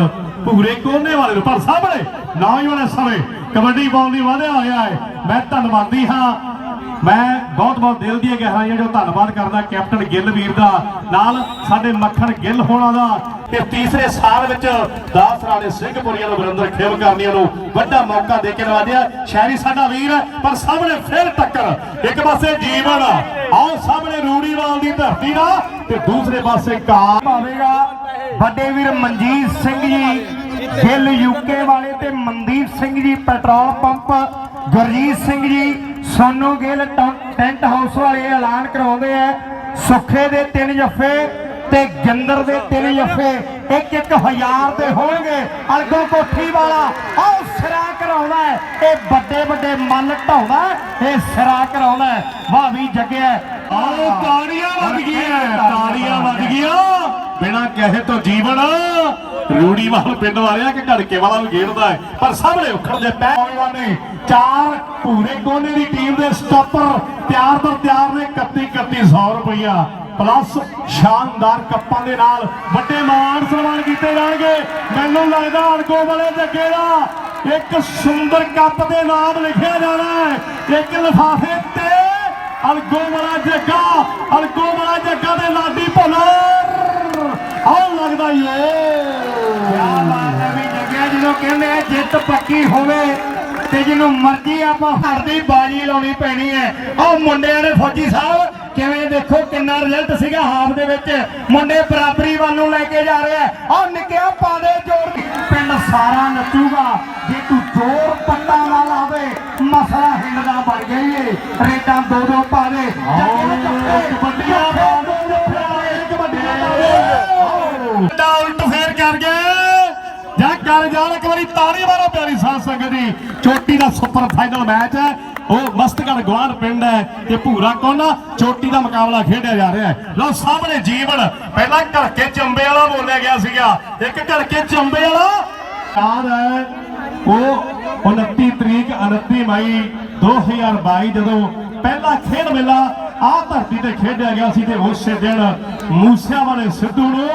ਭੂਰੇ ਕੋਨੇ ਵਾਲੇ ਨੂੰ। ਪਰ ਸਾਹਮਣੇ, ਨੌਜਵਾਨ ਇਸ ਸਮੇਂ ਕਬੱਡੀ ਪਾਉਣ ਲਈ ਵਧਿਆ ਹੋਇਆ ਹੈ। ਮੈਂ ਧੰਨਵਾਦੀ ਹਾਂ। ਮੈਂ ਬਹੁਤ ਬਹੁਤ ਦਿਲ ਦੀਆਂ ਗਹਿਰਾਈਆਂ ਜੋ ਧੰਨਵਾਦ ਕਰਦਾ ਕੈਪਟਨ ਗਿੱਲ ਵੀਰ ਦਾ। ਨਾਲ ਸਾਡੇ ਮੱਖਣ ਗਿੱਲ ਹੋਣਾ ਦਾ ਤੇ ਤੀਸਰੇ ਸਾਲ ਵਿੱਚ ਦਾਸ ਰਾਣੇ ਸਿੰਘਪੁਰੀਆਂ ਨੂੰ ਵਰਿੰਦਰ ਖੇਮ ਕਰਨੀਆਂ ਨੂੰ ਵੱਡਾ ਮੌਕਾ ਦੇ ਕੇ ਨਵਾਜਿਆ ਸ਼ਹਿਰੀ ਸਾਡਾ ਵੀਰ ਹੈ ਪਰ ਸਾਹਮਣੇ ਫਿਰ ਟੱਕਰ। ਇੱਕ ਪਾਸੇ ਜੀਵਨ, ਆਓ ਸਾਹਮਣੇ ਰੂੜੀਵਾਲ ਦੀ ਧਰਤੀ ਦਾ ਤੇ ਦੂਸਰੇ ਪਾਸੇ ਕਾਰ। ਪਾਵੇਗਾ ਵੱਡੇ ਵੀਰ ਮਨਜੀਤ ਸਿੰਘ ਜੀ। ਗਿੱਲ ਯੂਕੇ ਵਾਲੇ ਤੇ Mandeep Singh ji petrol pump, Gurjeet Singh ji Sonu Gill tent house ਵਾਲੇ ਐਲਾਨ ਕਰਾਉਂਦੇ ਆ ਸੁੱਖੇ ਦੇ ਤਿੰਨ ਜੱਫੇ ਤੇ ਗਿੰਦਰ ਦੇ ਤਿੰਨ ਜੱਫੇ ਇੱਕ ਇੱਕ ਹਜ਼ਾਰ ਦੇ ਹੋਣਗੇ ਅਲਗੋ ਕੋਠੀ ਵਾਲਾ ਆਹ ਸਿਰਾ ਕਰਾਉਂਦਾ ਹੈ। ਇਹ ਵੱਡੇ ਵੱਡੇ ਮਨ ਢਾਉਂਦਾ ਇਹ ਸਿਰਾ ਕਰਾਉਂਦਾ ਹੈ। ਵਾਹ ਵੀ ਜੱਗਿਆ ਆਓ ਤਾੜੀਆਂ ਵੱਜ ਗਈਆਂ, ਤਾੜੀਆਂ ਵੱਜ ਗਈਆਂ। ਬਿਨਾ ਕਹੇ ਤੋਂ ਜੀਵਨ ਰੂੜੀਵਾਲ ਪਿੰਡ ਵਾਲਿਆ ਕਿ ਢੜਕੇ ਵਾਲਾ ਨੂੰ ਗੇੜਦਾ ਹੈ। ਪਰ ਸਾਹਮਣੇ ਉਖੜ ਪੈ ਨੌਜਵਾਨੇ, ਚਾਰ ਭੂਰੇ ਕੋਨੇ ਦੀ ਟੀਮ ਦੇ ਸਟਾਪਰ ਤਿਆਰ ਤੋਂ ਤਿਆਰ ਨੇ 31 3100 ਰੁਪਇਆ ਪਲੱਸ ਸ਼ਾਨਦਾਰ ਕੱਪਾਂ ਦੇ ਨਾਲ ਵੱਡੇ ਮਾਣ ਸਨਮਾਨ ਕੀਤੇ ਜਾਣਗੇ। ਮੈਨੂੰ ਲੱਗਦਾ ਅਣਕੋ ਵਾਲੇ ਜੱਗੇ ਦਾ ਇੱਕ ਸੁੰਦਰ ਕੱਪ ਦੇ ਨਾਮ ਲਿਖਿਆ ਜਾਣਾ ਹੈ। ਇੱਕ ਲਿਫਾਫੇ ਅਲਗੋ ਵਾਲਾ ਜੱਗਾ ਅਲਗੋ ਵਾਲਾ ਜੱਗਾ ਦੇ ਲਾਡੀ ਭੁੱਲਰ। ਆਹ ਲੱਗਦਾ ਏ। ਬਾਤ ਹੈ ਵੀ ਜੱਗਿਆ ਜਦੋਂ ਕਹਿੰਦੇ ਆ ਜਿੱਤ ਪੱਕੀ ਹੋਵੇ ਤੇ ਜਿਹਨੂੰ ਮਰਜ਼ੀ ਆਪਾਂ ਹਰਦੀ ਬਾਜੀ ਲਾਉਣੀ ਪੈਣੀ ਹੈ। ਉਹ ਮੁੰਡਿਆਂ ਨੇ ਫੌਜੀ ਸਾਹਿਬ ਕਿਵੇਂ ਦੇਖੋ ਕਿੰਨਾ ਰਿਜ਼ਲਟ ਸੀਗਾ ਹਾਫ ਦੇ ਵਿੱਚ। ਮੁੰਡੇ ਬਰਾਬਰੀ ਵੱਲ ਨੂੰ ਲੈ ਕੇ ਜਾ ਰਿਹਾ ਉਹ ਨਿੱਕਿਆ ਪਾ ਦੇ ਜੋਰ ਪਿੰਡ ਸਾਰਾ ਨੱਚੂਗਾ। ਜੋਰ ਪੱਟਾਂ ਨਾਲ ਆਵੇ ਮਸਲਾ ਹਿੰਡ ਦਾ ਬਣ ਗਈ ਏ ਰੇਡਾਂ ਦੋ ਦੋ ਪਾ ਦੇ। ਕਬੱਡੀਆਂ ਪਾਉਂਦੇ ਕਬੱਡੀਆਂ ਪਾਉਂਦੇ ਦਾ। ਉਲਟ ਫੇਰ ਕਰ ਗਏ। ਜਾਂ ਕਰ ਜਾਣ ਇੱਕ ਵਾਰੀ ਤਾੜੀ ਮਾਰੋ ਪਿਆਰੀ ਸਾਧ ਸੰਗਤ ਦੀ ਚੋਟੀ ਦਾ ਸੁਪਰ ਫਾਈਨਲ ਮੈਚ ਹੈ। ਉਹ ਮਸਤਗੜ ਗਵਾਨ ਪਿੰਡ ਹੈ ਤੇ ਭੂਰਾ ਕੋਨਾ। ਚੋਟੀ ਦਾ ਮੁਕਾਬਲਾ ਖੇਡਿਆ ਜਾ ਰਿਹਾ ਹੈ। ਲਓ ਸਾਹਮਣੇ ਜੀਵਨ। ਪਹਿਲਾਂ ਘੜਕੇ ਚੰਬੇ ਵਾਲਾ ਬੋਲਿਆ ਗਿਆ ਸੀਗਾ। ਇੱਕ ਘੜਕੇ ਚੰਬੇ ਵਾਲਾ। ਯਾਦ ਹੈ ਉਹ 29 ਤਰੀਕ 29 ਮਈ 2022 ਜਦੋਂ ਪਹਿਲਾ ਖੇਡ ਮੇਲਾ ਆਹ ਧਰਤੀ ਤੇ ਖੇਡਿਆ ਗਿਆ ਸੀ ਤੇ ਉਸੇ ਦਿਨ ਮੂਸਿਆਂ ਵਾਲੇ ਸਿੱਧੂ ਨੂੰ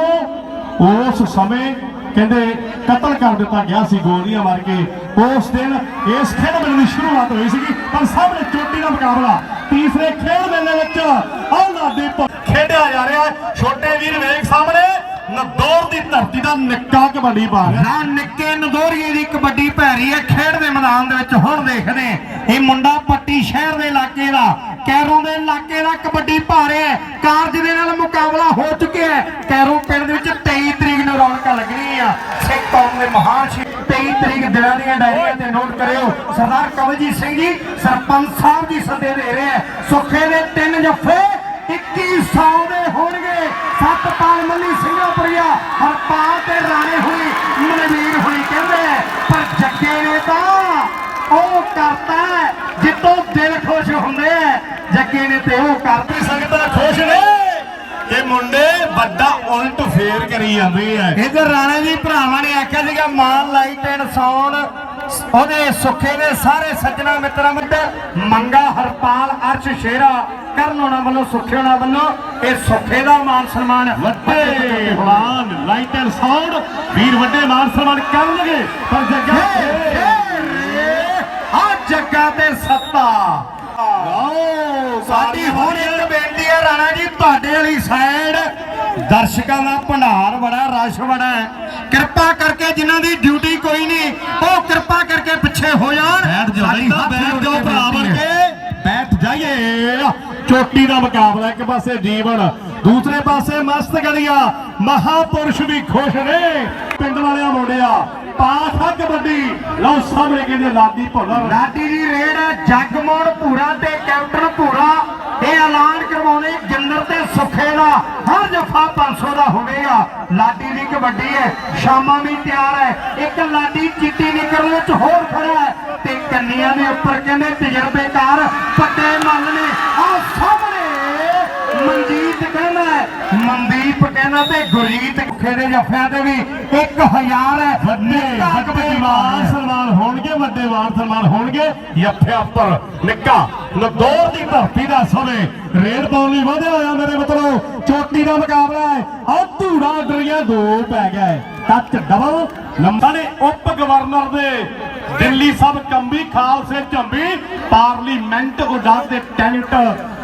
ਉਸ ਸਮੇਂ ਕਹਿੰਦੇ ਕਤਲ ਕਰ ਦਿੱਤਾ ਗਿਆ ਸੀ, ਗੋਲੀਆਂ ਮਾਰ ਕੇ। ਉਸ ਦਿਨ ਇਸ ਖੇਡ ਮੇਲੇ ਦੀ ਸ਼ੁਰੂਆਤ ਹੋਈ ਸੀਗੀ, ਪਰ ਸਾਹਮਣੇ ਚੋਟੀ ਦਾ ਮੁਕਾਬਲਾ। ਤੀਸਰੇ ਖੇਡ ਮੇਲੇ ਵਿੱਚ ਔਲਾ ਦੀ ਖੇਡਿਆ ਜਾ ਰਿਹਾ। ਛੋਟੇ ਵੀਰ ਵੇਖ ਸਾਹਮਣੇ। ਨਦੌਰ ਦੀ ਧਰਤੀ ਦਾ ਨਿੱਕਾ ਕਬੱਡੀ ਪਾ ਰਿਹਾ ਨਾ ਨਿੱਕੇ ਨਦੋਰੀਏ ਦੀ ਕਬੱਡੀ ਪੈ ਰਹੀ ਹੈ, ਖੇਡ ਦੇ ਮੈਦਾਨ ਦੇ ਵਿੱਚ ਹੁਣ ਦੇਖਦੇ ਇਹ ਮੁੰਡਾ ਪੱਟੀ ਸ਼ਹਿਰ ਦੇ ਇਲਾਕੇ ਦਾ, ਕੈਰੋਂ ਦੇ ਇਲਾਕੇ ਦਾ ਕਬੱਡੀ ਪਾ ਰਿਹਾ ਕਾਰਜ ਦੇ ਨਾਲ ਮੁਕਾਬਲਾ ਹੋ ਚੁੱਕਿਆ ਹੈ। ਕੈਰੋਂ ਪਿੰਡ ਦੇ ਵਿੱਚ 23 ਤਰੀਕ ਨੂੰ ਰੌਣਕਾਂ ਲੱਗਣੀਆਂ ਆ। ਸਿੱਖ ਕੌਮ ਦੇ ਮਹਾਨ ਸ਼ਹੀਦ 23 ਤਰੀਕ ਦਿਨਾਂ ਦੀਆਂ ਡਾਇਰੀਆਂ ਤੇ ਨੋਟ ਕਰਿਓ। ਸਰਦਾਰ ਕਵਲਜੀਤ ਸਿੰਘ ਜੀ, ਸਰਪੰਚ ਸਾਹਿਬ ਦੀ ਸੱਦੇ ਦੇ ਰਹੇ ਹੈ ਸੁੱਖੇ ਦੇ ਤਿੰਨ ਜੱਫੇ 2100 ਦੇ ਹੋਣਗੇ। ਸਤਪਾਲ ਮੱਲੀ ਸਿੰਘਾਪੁਰੀਆ ਹਰਪਾਲ ਤੇ ਰਾਣੇ ਹੋਈ ਮਨਵੀਰ ਹੋਈ ਕਹਿੰਦੇ ਪਰ ਜੱਗੇ ਨੇ ਤਾਂ ਉਹ ਕਰਤਾ ਹੈ, ਜਿੱਤੋਂ ਦਿਲ ਖੁਸ਼ ਹੁੰਦੇ ਆ। ਜੱਗੇ ਨੇ ਤੇ ਉਹ ਕਰਤੀ ਸੰਗਤਾਂ ਖੁਸ਼ ਨੇ। ਇਹ ਮੁੰਡੇ ਵੱਡਾ ਉਲਟ ਫੇਰ ਕਰੀ ਜਾਂਦੇ ਆ। ਇਧਰ ਰਾਣੇ ਜੀ ਭਰਾਵਾਂ ਨੇ ਆਖਿਆ ਸੀਗਾ ਮਾਨ ਲਾਈਟ ਐਂਡ ਸਾਊਂਡ ਉਹਦੇ ਸੁੱਖੇ ਦੇ ਸਾਰੇ ਸੱਜਣਾ ਮਿੱਤਰਾਂ ਮਿੱਤਰ ਮੰਗਾ ਹਰਪਾਲ ਅਰਸ਼ ਸ਼ੇਰਾ ਕਰਨ ਉਹਨਾਂ ਵੱਲੋਂ ਸੁੱਖੇ ਉਹਨਾਂ ਵੱਲੋਂ ਇਹ ਸੁੱਖੇ ਦਾ ਮਾਨ ਸਨਮਾਨ ਵੱਡੇ ਮਾਨ ਲਾਈਟ ਐਂਡ ਸਾਊਂਡ ਵੀਰ ਵੱਡੇ ਮਾਨ ਸਨਮਾਨ ਕਰਨਗੇ ਪਰ ਜੱਗਾ ਆ ਜੱਗਾ ਤੇ ਸੱਤਾ। ਸਾਡੀ ਹੁਣ ਇੱਕ ਬੇਨਤੀ ਹੈ ਰਾਣਾ ਜੀ ਤੁਹਾਡੇ ਵਾਲੀ ਸਾਈਡ ਦਰਸ਼ਕਾਂ ਦਾ ਭੰਡਾਰ ਬੜਾ ਰਸ਼ ਬੜਾ ਹੈ। ਕਿਰਪਾ ਕਰਕੇ ਜਿਨ੍ਹਾਂ ਦੀ ਡਿਊਟੀ ਕੋਈ ਨਹੀਂ ਉਹ ਕਿਰਪਾ ਕਰਕੇ ਪਿੱਛੇ ਹੋ ਜਾਣ। ਬੈਠ ਜਾਓ ਬੈਠ ਹੱਥ ਜਾਓ ਜੋੜ ਕੇ ਭਰਾ ਬਣ ਬੇਨਤੀ ਹੈ। ਕੇ ਬੈਠ ਜਾਈਏ। ਚੋਟੀ ਦਾ ਮੁਕਾਬਲਾ ਇੱਕ ਪਾਸੇ ਜੀਵਨ ਦੂਸਰੇ ਪਾਸੇ ਮਸਤ ਗੜੀਆ। ਮਹਾਪੁਰਸ਼ ਵੀ ਖੁਸ਼ ਨੇ। ਪਿੰਡ ਵਾਲਿਆਂ ਮੁੰਡਿਆ ਪਾਠਾ ਕਬੱਡੀ। ਲਓ ਸਾਹਮਣੇ ਕਹਿੰਦੇ ਲਾਦੀ ਭੁੱਲਰ ਲਾਡੀ ਦੀ ਰੇਡ ਜਗਮੋਹਨ ਭੂਰਾ ਤੇ ਕੈਪਟਨ ਭੂਰਾ ਇਹ ਐਲਾਨ ਕਰਵਾਉਂਦੇ ਗਿੰਦਰ ਤੇ ਸੁੱਖੇ ਦਾ। ਹਰ ਜਫਾ 500 ਦਾ ਹੋਵੇਗਾ ਲਾਡੀ ਦੀ ਕਬੱਡੀ ਹੈ, ਸ਼ਾਮਾਂ ਵੀ ਤਿਆਰ ਹੈ। ਇੱਕ ਲਾਡੀ ਚਿੱਟੀ ਨਿਕਲ ਵਿੱਚ ਹੋਰ ਖੜਾ ਹੈ ਤੇ ਕੰਨੀਆਂ ਦੇ ਉੱਪਰ ਕਹਿੰਦੇ ਤਜਰਬੇਕਾਰ ਪੱਟੇ ਮੱਲ ਨੇ। ਆ ਸਾਹਮਣੇ ਮਨਜੀਤ ਕਹਿੰਦਾ ਹੈ, ਮਨਦੀਪ ਕਹਿੰਦਾ ਤੇ ਗੁਰਜੀਤ ਖੇ ਦੇ ਜੱਫਿਆਂ ਤੇ ਵੀ 1000 ਹੈ। ਵੱਡੇ ਵੱਡੇ ਮਾਰ ਸਨਮਾਨ ਹੋਣਗੇ ਵੱਡੇ ਵਾਰ ਸਨਮਾਨ ਹੋਣਗੇ। ਯੱਫਿਆ ਉੱਪਰ ਨਿੱਕਾ ਨਦੌਰ ਦੀ ਧਰਤੀ ਦਾ ਸੋਵੇ ਰੇਡ ਪਾਉਣ ਲਈ ਵਧਿਆ ਹੋਇਆ ਮੇਰੇ ਮਿੱਤਰੋ। ਚੋਟੀ ਦਾ ਮੁਕਾਬਲਾ ਹੈ। ਆ ਧੂੜਾ ਡਰੀਆਂ ਦੋ ਪੈ ਗਿਆ ਟੱਚ ਡਬਲ ਲੰਬਾ ਨੇ ਉਪ ਗਵਰਨਰ ਦੇ। ਦਿੱਲੀ ਸਭ ਕੰਬੀ ਖਾਲਸੇ ਝੰਬੀ। ਪਾਰਲੀਮੈਂਟ ਉਡਾਰ ਦੇ ਟੈਂਟ।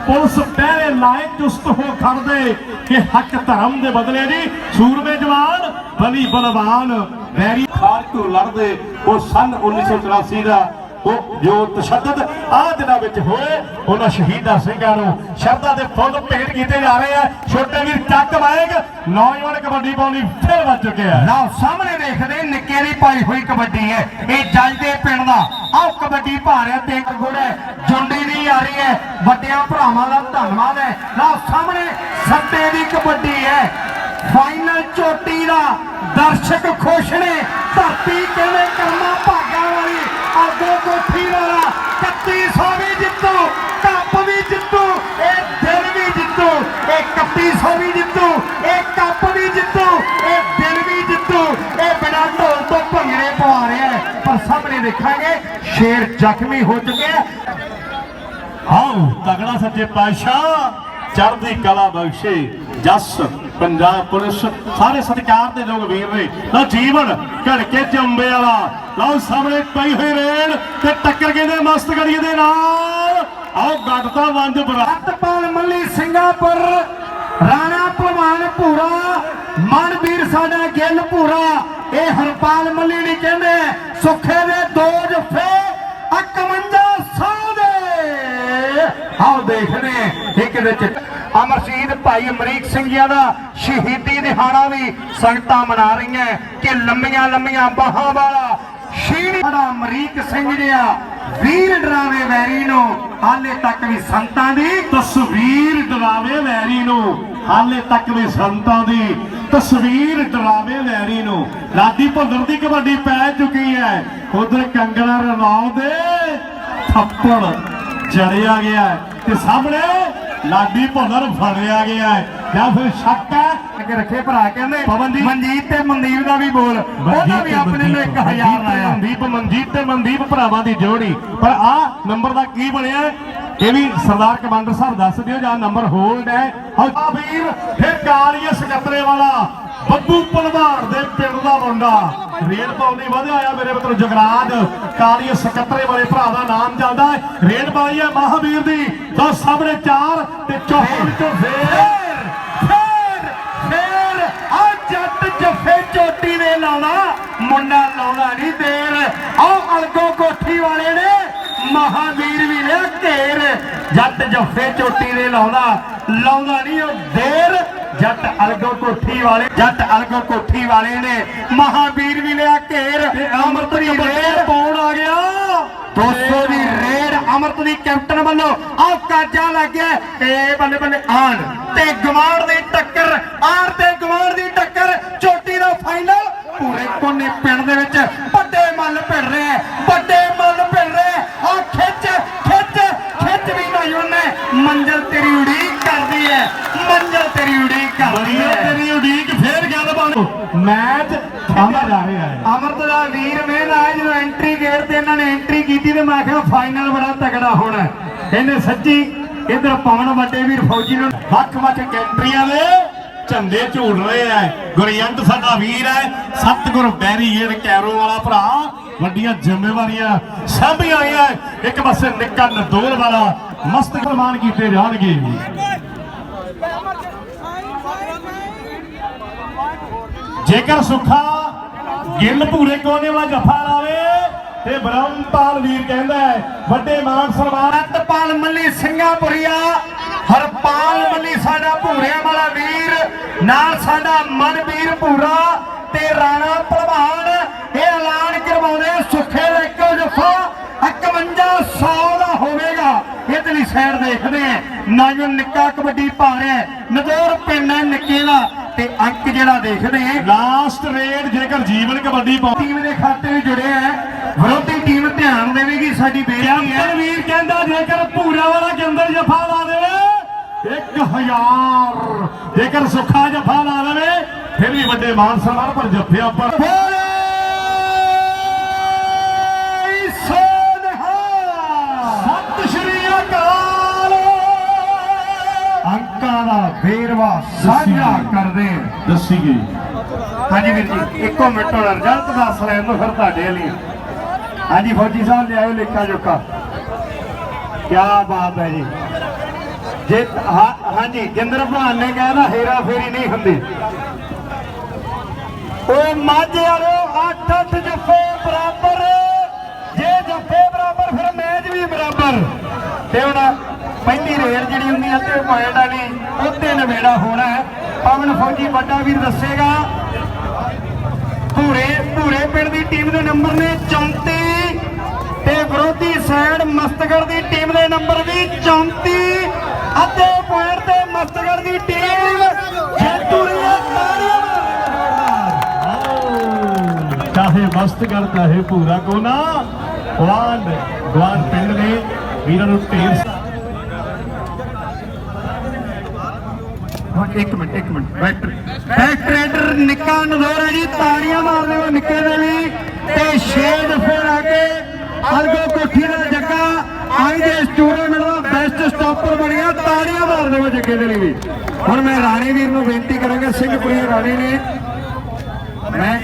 ਪੁਲਿਸ ਪਹਿਰੇ ਲਾਏ ਚੁਸਤ ਹੋ ਖੜਦੇ ਕਿ ਹੱਕ ਧਰਮ ਦੇ ਬਦਲੇ ਜੀ। ਸੂਰਮੇ ਜਵਾਨ, ਬਲੀ ਬਲਵਾਨ, ਵੈਰੀ ਖਾਲਕੂ ਲੜਦੇ? ਉਹ ਸਨ 1984 ਦਾ ਉਹ ਜੋ ਤਸ਼ੱਦਦ। ਆ ਦਿਨਾਂ ਵਿੱਚ ਹੋਏ, ਉਹਨਾਂ ਸ਼ਹੀਦਾਂ ਸਿੰਘਾਂ ਨੂੰ ਸ਼ਰਧਾ ਦੇ ਫੁੱਲ ਭੇਟ ਕੀਤੇ ਜਾ ਰਹੇ ਆ। ਛੋਟੇ ਵੀਰ ਚੱਕ ਵਾਏਗ ਨੌਜਵਾਨ ਕਬੱਡੀ ਪਾਉਣ ਲਈ ਫੇਰ ਵੱਜ ਚੁੱਕਿਆ ਨਾ ਸਾਹਮਣੇ ਦੇਖਦੇ, ਨਿੱਕੇ ਦੀ ਪਾਈ ਹੋਈ ਕਬੱਡੀ ਹੈ। ਇਹ ਜੱਜ ਦੇ ਪਿੰਡ ਦਾ ਆਹ ਕਬੱਡੀ ਪਾ ਤੇ ਇੱਕ ਗੁੜ ਹੈ। ਜੁੰਡੀ ਦੀ ਆ ਹੈ। ਵੱਡਿਆਂ ਭਰਾਵਾਂ ਦਾ ਧੰਨਵਾਦ ਹੈ। ਲਓ ਸਾਹਮਣੇ ਸੱਤੇ ਦੀ ਕਬੱਡੀ ਹੈ। ਫਾਈਨਲ ਚੋਟੀ ਦਾ ਦਰਸ਼ਕ ਖੁਸ਼ ਨੇ। ਧਰਤੀ ਕਿਵੇਂ ਕਰਮਾ ਭਾਗਾਂ ਵਾਲੀ? ਆਗੋ ਕੋਠੀ ਵਾਲਾ 3100 ਵੀ ਜਿੱਤੂ ਕੱਪ ਵੀ ਜਿੱਤੂ, ਇਹ ਦਿਲ ਵੀ ਜਿੱਤੂ। ਇਹ 3100 ਵੀ ਜਿੱਤੂ, ਇਹ ਕੱਪ ਵੀ ਜਿੱਤੂ, ਇਹ ਪਰ ਸ਼ੇਰ ਜ਼ਖਮੀ ਹੋ ਚੁੱਕਿਆ ਆਓ, ਤਗੜਾ ਸੱਚੇ ਪਾਤਸ਼ਾਹ, ਚੜ੍ਹਦੀ ਕਲਾ ਬਖਸ਼ੇ, ਜਸ, ਪੰਜਾਬ ਪੁਲਿਸ, ਸਾਰੇ ਸਤਿਕਾਰ ਦੇ ਲੋਕ ਵੀਰ ਨੇ। ਲਓ, ਜੀਵਨ, ਘੜਕੇ ਚੰਬੇ ਵਾਲਾ। ਲਓ, ਸਾਹਮਣੇ ਪਈ ਹੋਈ ਰੇਡ ਤੇ ਟੱਕਰ ਕਹਿੰਦੇ ਮਸਤ ਗੜੀਏ ਦੇ ਨਾਲ। ਆਓ ਗੱਡਤਾ ਵੰਜ ਬਰਾ। ਮੱਲੀ, ਸਿੰਗਾਪੁਰ, ਰਾਣਾ ਭਲਵਾਨ ਭੂਰਾ, ਮਨਵੀਰ ਸਾਡਾ ਗਿੱਲ ਭੂਰਾ। ਇਹ ਹਰਪਾਲ ਮੱਲੀ ਨਹੀਂ ਕਹਿੰਦੇ ਸੁੱਖੇ ਦੇ ਦੋ ਜਫੇ 51 ਸਾਲ ਦੇ ਆਓ ਦੇਖਦੇ ਇੱਕ ਦੇ ਚ ਭਾਈ ਅਮਰੀਕ ਸਿੰਘ ਜੀ ਦਾ ਸ਼ਹੀਦੀ ਦਿਹਾੜਾ ਵੀ ਸੰਗਤਾਂ ਮਨਾ ਰਹੀਆਂ ਕਿ ਲੰਮੀਆਂ ਲੰਮੀਆਂ ਬਾਹਾਂ ਵਾਲਾ ਸ਼ਹੀਦ ਅਮਰੀਕ ਸਿੰਘ ਜਿਹਾ ਵੀਰ ਡਰਾਵੇ ਵੈਰੀ ਨੂੰ, ਹਾਲੇ ਤੱਕ ਵੀ ਸੰਤਾਂ ਦੀ ਤਸਵੀਰ ਡਰਾਵੇ ਵੈਰੀ ਨੂੰ, ਹਾਲੇ ਤੱਕ ਵੀ ਸੰਤਾਂ ਦੀ ਤਸਵੀਰ ਡਰਾਵੇ ਵੈਰੀ ਨੂੰ। ਲਾਡੀ ਭੁੱਲਰ ਦੀ ਕਬੱਡੀ ਪੈ ਚੁੱਕੀ ਹੈ। ਉਧਰ ਕੰਗਣਾ ਰਣੌਤ ਦੇ ਥੱਪੜ ਜੜਿਆ ਗਿਆ ਤੇ ਸਾਹਮਣੇ ਲਾਡੀ ਭੁੱਲਰ ਫੜਿਆ ਗਿਆ ਜਾਂ ਫਿਰ ਸ਼ੱਕ ਹੈ? ਅੱਗੇ ਰੱਖੇ ਭਰਾ ਕਹਿੰਦੇ ਪਵਨਦੀਪ- ਮਨਜੀਤ ਤੇ ਮਨਦੀਪ ਦਾ ਵੀ ਬੋਲ। ਉਹਦਾ ਵੀ ਆਪਣੇ ਨੂੰ 1000 ਲਾਇਆ ਮਨਦੀਪ ਮਨਜੀਤ ਤੇ ਮਨਦੀਪ ਭਰਾਵਾਂ ਦੀ ਜੋੜੀ। ਪਰ ਆ ਨੰਬਰ ਦਾ ਕੀ ਬਣਿਆ? ਇਹ ਵੀ ਸਰਦਾਰ ਕਮਾਂਡਰ ਸਾਹਿਬ ਦੱਸ ਦਿਓ ਜਾਂ ਨੰਬਰ ਹੋਲਡ ਹੈ। ਆ ਵੀਰ, ਫਿਰ ਕਾਲੀਏ ਸਕੱਤਰੇ ਵਾਲਾ, ਬੱਬੂ ਪਲਵਾਰ ਦੇ ਪਿੰਡ ਦਾ ਮੁੰਡਾ। ਰੇਡ ਪਾਉਣੀ ਵਧਿਆ ਆ ਮੇਰੇ ਮਿੱਤਰ ਜਗਰਾਜ। ਕਾਲੀਏ ਸਕੱਤਰੇ ਵਾਲੇ ਭਰਾ ਦਾ ਨਾਮ ਚੱਲਦਾ ਹੈ। ਰੇਡ ਪਾਈ ਹੈ ਮਹਾਵੀਰ ਦੀ। ਤਾਂ ਸਾਹਮਣੇ ਚਾਰ ਤੇ ਚੌਹਾਂ ਵਿੱਚੋਂ ਫੇਰ ਫੇਰ ਫੇਰ ਆ ਜੱਟ ਜੱਫੇ ਚੋਟੀ ਨੇ ਲਾਉਣਾ। ਮੁੰਡਾ ਲਾਉਣਾ ਨਹੀਂ ਦੇਰ। ਆਹ ਅਲਗੋ ਕੋਠੀ ਵਾਲੇ ਨੇ ਮਹਾਵੀਰ ਵੀ ਲਿਆ ਘੇਰ ਜੱਟ ਜੱਫੇ ਚੋਟੀ ਨੇ ਲਾਉਣਾ ਲਾਉਂਦਾ ਨਹੀਂ ਉਹ ਦੇਰ। ਜੱਟ ਅਲਗੋ ਕੋਠੀ ਵਾਲੇ ਜੱਟ ਅਲਗੋ ਕੋਠੀ ਵਾਲੇ ਨੇ। ਮਹਾਵੀਰ ਵੀ ਲਿਆ ਘੇਰ ਅਮਰਤ ਦੀ ਰੇਡ ਪਾਉਣ ਆ ਗਿਆ। 200 ਦੀ ਰੇਡ ਅਮਰਤ ਦੀ ਕੈਪਟਨ ਵੱਲੋਂ। ਆਹ ਕਾਜਾ ਲੱਗਿਆ ਏ ਬੱਲੇ ਬੱਲੇ ਆਣ। ਤੇ ਗਵਾਂਡ ਦੀ ਟੱਕਰ ਆਰ ਤੇ ਗਵਾਂਡ ਦੀ ਟੱਕਰ। ਚੋਟੀ ਦਾ ਫਾਈਨਲ ਪੂਰੇ ਕੋਨੇ ਪਿੰਡ ਦੇ ਵਿੱਚ ਵੱਡੇ ਮੱਲ ਭਿੜ ਰਿਹਾ ਵੱਡੇ ਮੱਲ ਭਿੜ ਰਿਹਾ ਨਹੀਂ ਉਹਨੇ ਮੰਜ਼ਲ ਤੇਰੀ ਉਡੀਕ ਕਰਦੀ ਹੈ ਮੰਜ਼ਲ ਤੇਰੀ ਉਡੀਕ ਕਰਦੀ ਹੈ ਤੇਰੀ ਉਡੀਕ ਫੇਰ ਗੱਲ ਬਣ ਮੈਚ ਥਾਮਾ ਜਾ ਰਿਹਾ ਹੈ। ਅਮਰਤ ਦਾ ਵੀਰ ਮੇਰਾ ਜਦੋਂ ਐਂਟਰੀ ਗੇਟ ਤੇ ਇਹਨਾਂ ਨੇ ਐਂਟਰੀ ਕੀਤੀ ਤੇ ਮੈਂ ਕਿਹਾ ਫਾਈਨਲ ਬੜਾ ਤਕੜਾ ਹੋਣਾ ਇਹਨੇ ਸੱਚੀ ਇਧਰ ਪਵਨ ਵੱਡੇ ਵੀਰ ਫੌਜੀ ਨੂੰ ਵੱਖ ਵੱਖ ਕੰਟਰੀਆਂ ਦੇ ਝੰਡੇ ਝੂੜ ਰਹੇ ਐ ਗੁਰਯੰਤ ਸਾਡਾ ਵੀਰ ਐ ਸਤਗੁਰ ਬੈਰੀਏਡ ਕੈਰੋ ਵਾਲਾ ਭਰਾ। ਵੱਡੀਆਂ ਜ਼ਿੰਮੇਵਾਰੀਆਂ ਸਾਂਭੀਆਂ ਆਈਆਂ ਇੱਕ ਪਾਸੇ ਨਿੱਕਾ ਨਦੋਲ ਵਾਲਾ ਮਸਤ ਸਨਮਾਨ ਕੀਤੇ ਜਾਣਗੇ। ਜੇਕਰ ਸੁੱਖਾ ਗਿੱਲ ਭੂਰੇ ਕੋਨੇ ਵਾਲਾ ਜੱਫਾ ਲਾਵੇ ਤੇ ਬ੍ਰਹਮਪਾਲ ਵੀਰ ਕਹਿੰਦਾ ਹੈ, ਵੱਡੇ ਮਾਨ ਸਨਮਾਨ ਰਤਪਾਲ ਮੱਲੀ ਸਿੰਘਾਪੁਰੀਆ ਹਰਪਾਲ ਮੱਲੀ ਸਾਡਾ ਭੂਰਿਆਂ ਵਾਲਾ ਵੀਰ ਨਾਲ ਸਾਡਾ ਮਨਵੀਰ ਭੂਰਾ ਤੇ ਰਾਣਾ ਭਲਵਾਨ। ਇਹ ਐਲਾਨ ਕਰਵਾਉਂਦੇ ਸੁੱਖੇ ਦਾ ਇੱਕੋ ਜੱਫਾ 5100 ਦਾ ਇਧਰਲੀ ਸਾਈਡ ਦੇਖਦੇ ਆ। ਨਾ ਜੋ ਨਿੱਕਾ ਕਬੱਡੀ ਪਾ ਰਿਹਾ ਨਦੌਰ ਪਿੰਡ ਹੈ ਨਿੱਕੇ ਦਾ। ਤੇ ਅੰਕ ਜਿਹੜਾ ਦੇਖਦੇ ਆ ਲਾਸਟ ਰੇਡ ਜੇਕਰ ਜੀਵਨ ਕਬੱਡੀ ਪਾਉ ਟੀਮ ਦੇ ਖਾਤੇ ਵਿੱਚ ਜੁੜਿਆ ਹੈ ਵਿਰੋਧੀ ਟੀਮ ਧਿਆਨ ਦੇਵੇਗੀ ਸਾਡੀ ਬੇਨਤੀ ਹੈ। ਵੀਰ ਕਹਿੰਦਾ ਜੇਕਰ ਭੂਰਾ ਵਾਲਾ ਗਿੰਦਰ ਜੱਫਾ ਲਾ ਦੇਵੇ 1000 ਜੇਕਰ ਸੁੱਖਾ ਜੱਫਾ ਲਾ ਦੇਵੇ ਫਿਰ ਵੀ ਵੱਡੇ ਮਾਨ ਸਨਮਾਨ ਪਰ ਜੱਫਿਆਂ ਪਰ ਅੰਕਾਂ ਦਾ ਵੇਰਵਾ ਸਾਂਝਾ ਕਰਦੇ ਦੱਸੀ ਗਈ। ਹਾਂਜੀ ਵੀਰ ਜੀ ਇੱਕੋ ਮਿੰਟ ਹੋਣਾ ਰਿਜ਼ਲਟ ਦੱਸ ਲੈਣ ਤੋਂ ਫਿਰ ਤੁਹਾਡੇ ਲਈ। ਹਾਂਜੀ ਫੌਜੀ ਸਾਹਿਬ ਲਿਆਓ ਲੇਖਾ ਜੋਖਾ। ਕੀ ਬਾਤ ਹੈ ਜੀ। ਜੇ ਹਾਂਜੀ ਜਿੰਦਰ ਭਾਨ ਨੇ ਕਹਿੰਦਾ ਹੇਰਾ ਫੇਰੀ ਨਹੀਂ ਹੁੰਦੀ। ਓਏ ਮਾਝੇ ਵਾਲਿਓ 8-8 ਜੱਫੇ ਬਰਾਬਰ। ਜੇ ਜੱਫੇ ਬਰਾਬਰ ਫਿਰ ਮੈਚ ਵੀ ਬਰਾਬਰ। ਤੇ ਹੁਣ ਪਹਿਲੀ ਰੇਲ ਜਿਹੜੀ ਹੁੰਦੀ ਆ ਤੇ ਪੁਆਇੰਟ ਵਾਲੀ ਉੱਤੇ ਨਵੇੜਾ ਹੋਣਾ ਹੈ। ਪਵਨ ਫੌਜੀ ਵੱਡਾ ਵੀਰ ਦੱਸੇਗਾ। ਭੂਰੇ ਭੂਰੇ ਪਿੰਡ ਦੀ ਟੀਮ ਦੇ ਨੰਬਰ ਨੇ 34 ਤੇ ਵਿਰੋਧੀ ਸਾਈਡ ਮਸਤਗੜ ਦੀ ਟੀਮ ਦੇ ਨੰਬਰ ਵੀ 34 ਅੱਧੇ ਪੁਆਇੰਟ ਤੇ ਮਸਤਗੜ ਦੀ ਟੀਮ ਜੇਤੂ ਰਹੀ ਹੈ ਤਾੜੀਆਂ ਚਾਹੇ ਮਸਤ ਕਰ ਚਾਹੇ ਭੂਰਾ ਕੋਨਾ। ਗਵਾਨ ਗਵਾਨ ਪਿੰਡ ਨੇ ਵੀਰਾਂ ਨੂੰ ਢੇਰ ਹੁਣ ਇੱਕ ਮਿੰਟ ਇੱਕ ਮਿੰਟ ਬੈਟਰ ਬੈਕ ਟ੍ਰੇਡਰ ਨਿੱਕਾ ਨਜ਼ੋਰ ਹੈ ਜੀ, ਤਾੜੀਆਂ ਮਾਰਦੇ ਹੋ ਨਿੱਕੇ ਦੇ ਲਈ ਤੇ ਛੇ ਦਫੇ ਲਾ ਕੇ ਅਲਗੋ ਕੋਠੀ ਦਾ ਜੱਗਾ ਅੱਜ ਦੇ ਸਟੂਡੈਂਟ ਦਾ ਬੈਸਟ ਸਟਾਪਰ ਬਣਿਆ ਤਾੜੀਆਂ ਮਾਰਦੇ ਹੋ ਜੱਗੇ ਦੇ ਲਈ ਵੀ। ਹੁਣ ਮੈਂ ਰਾਣੀ ਵੀਰ ਨੂੰ ਬੇਨਤੀ ਕਰਾਂਗਾ ਸਿੰਘਪੁਰੀ ਰਾਣੀ ਨੇ। ਮੈਂ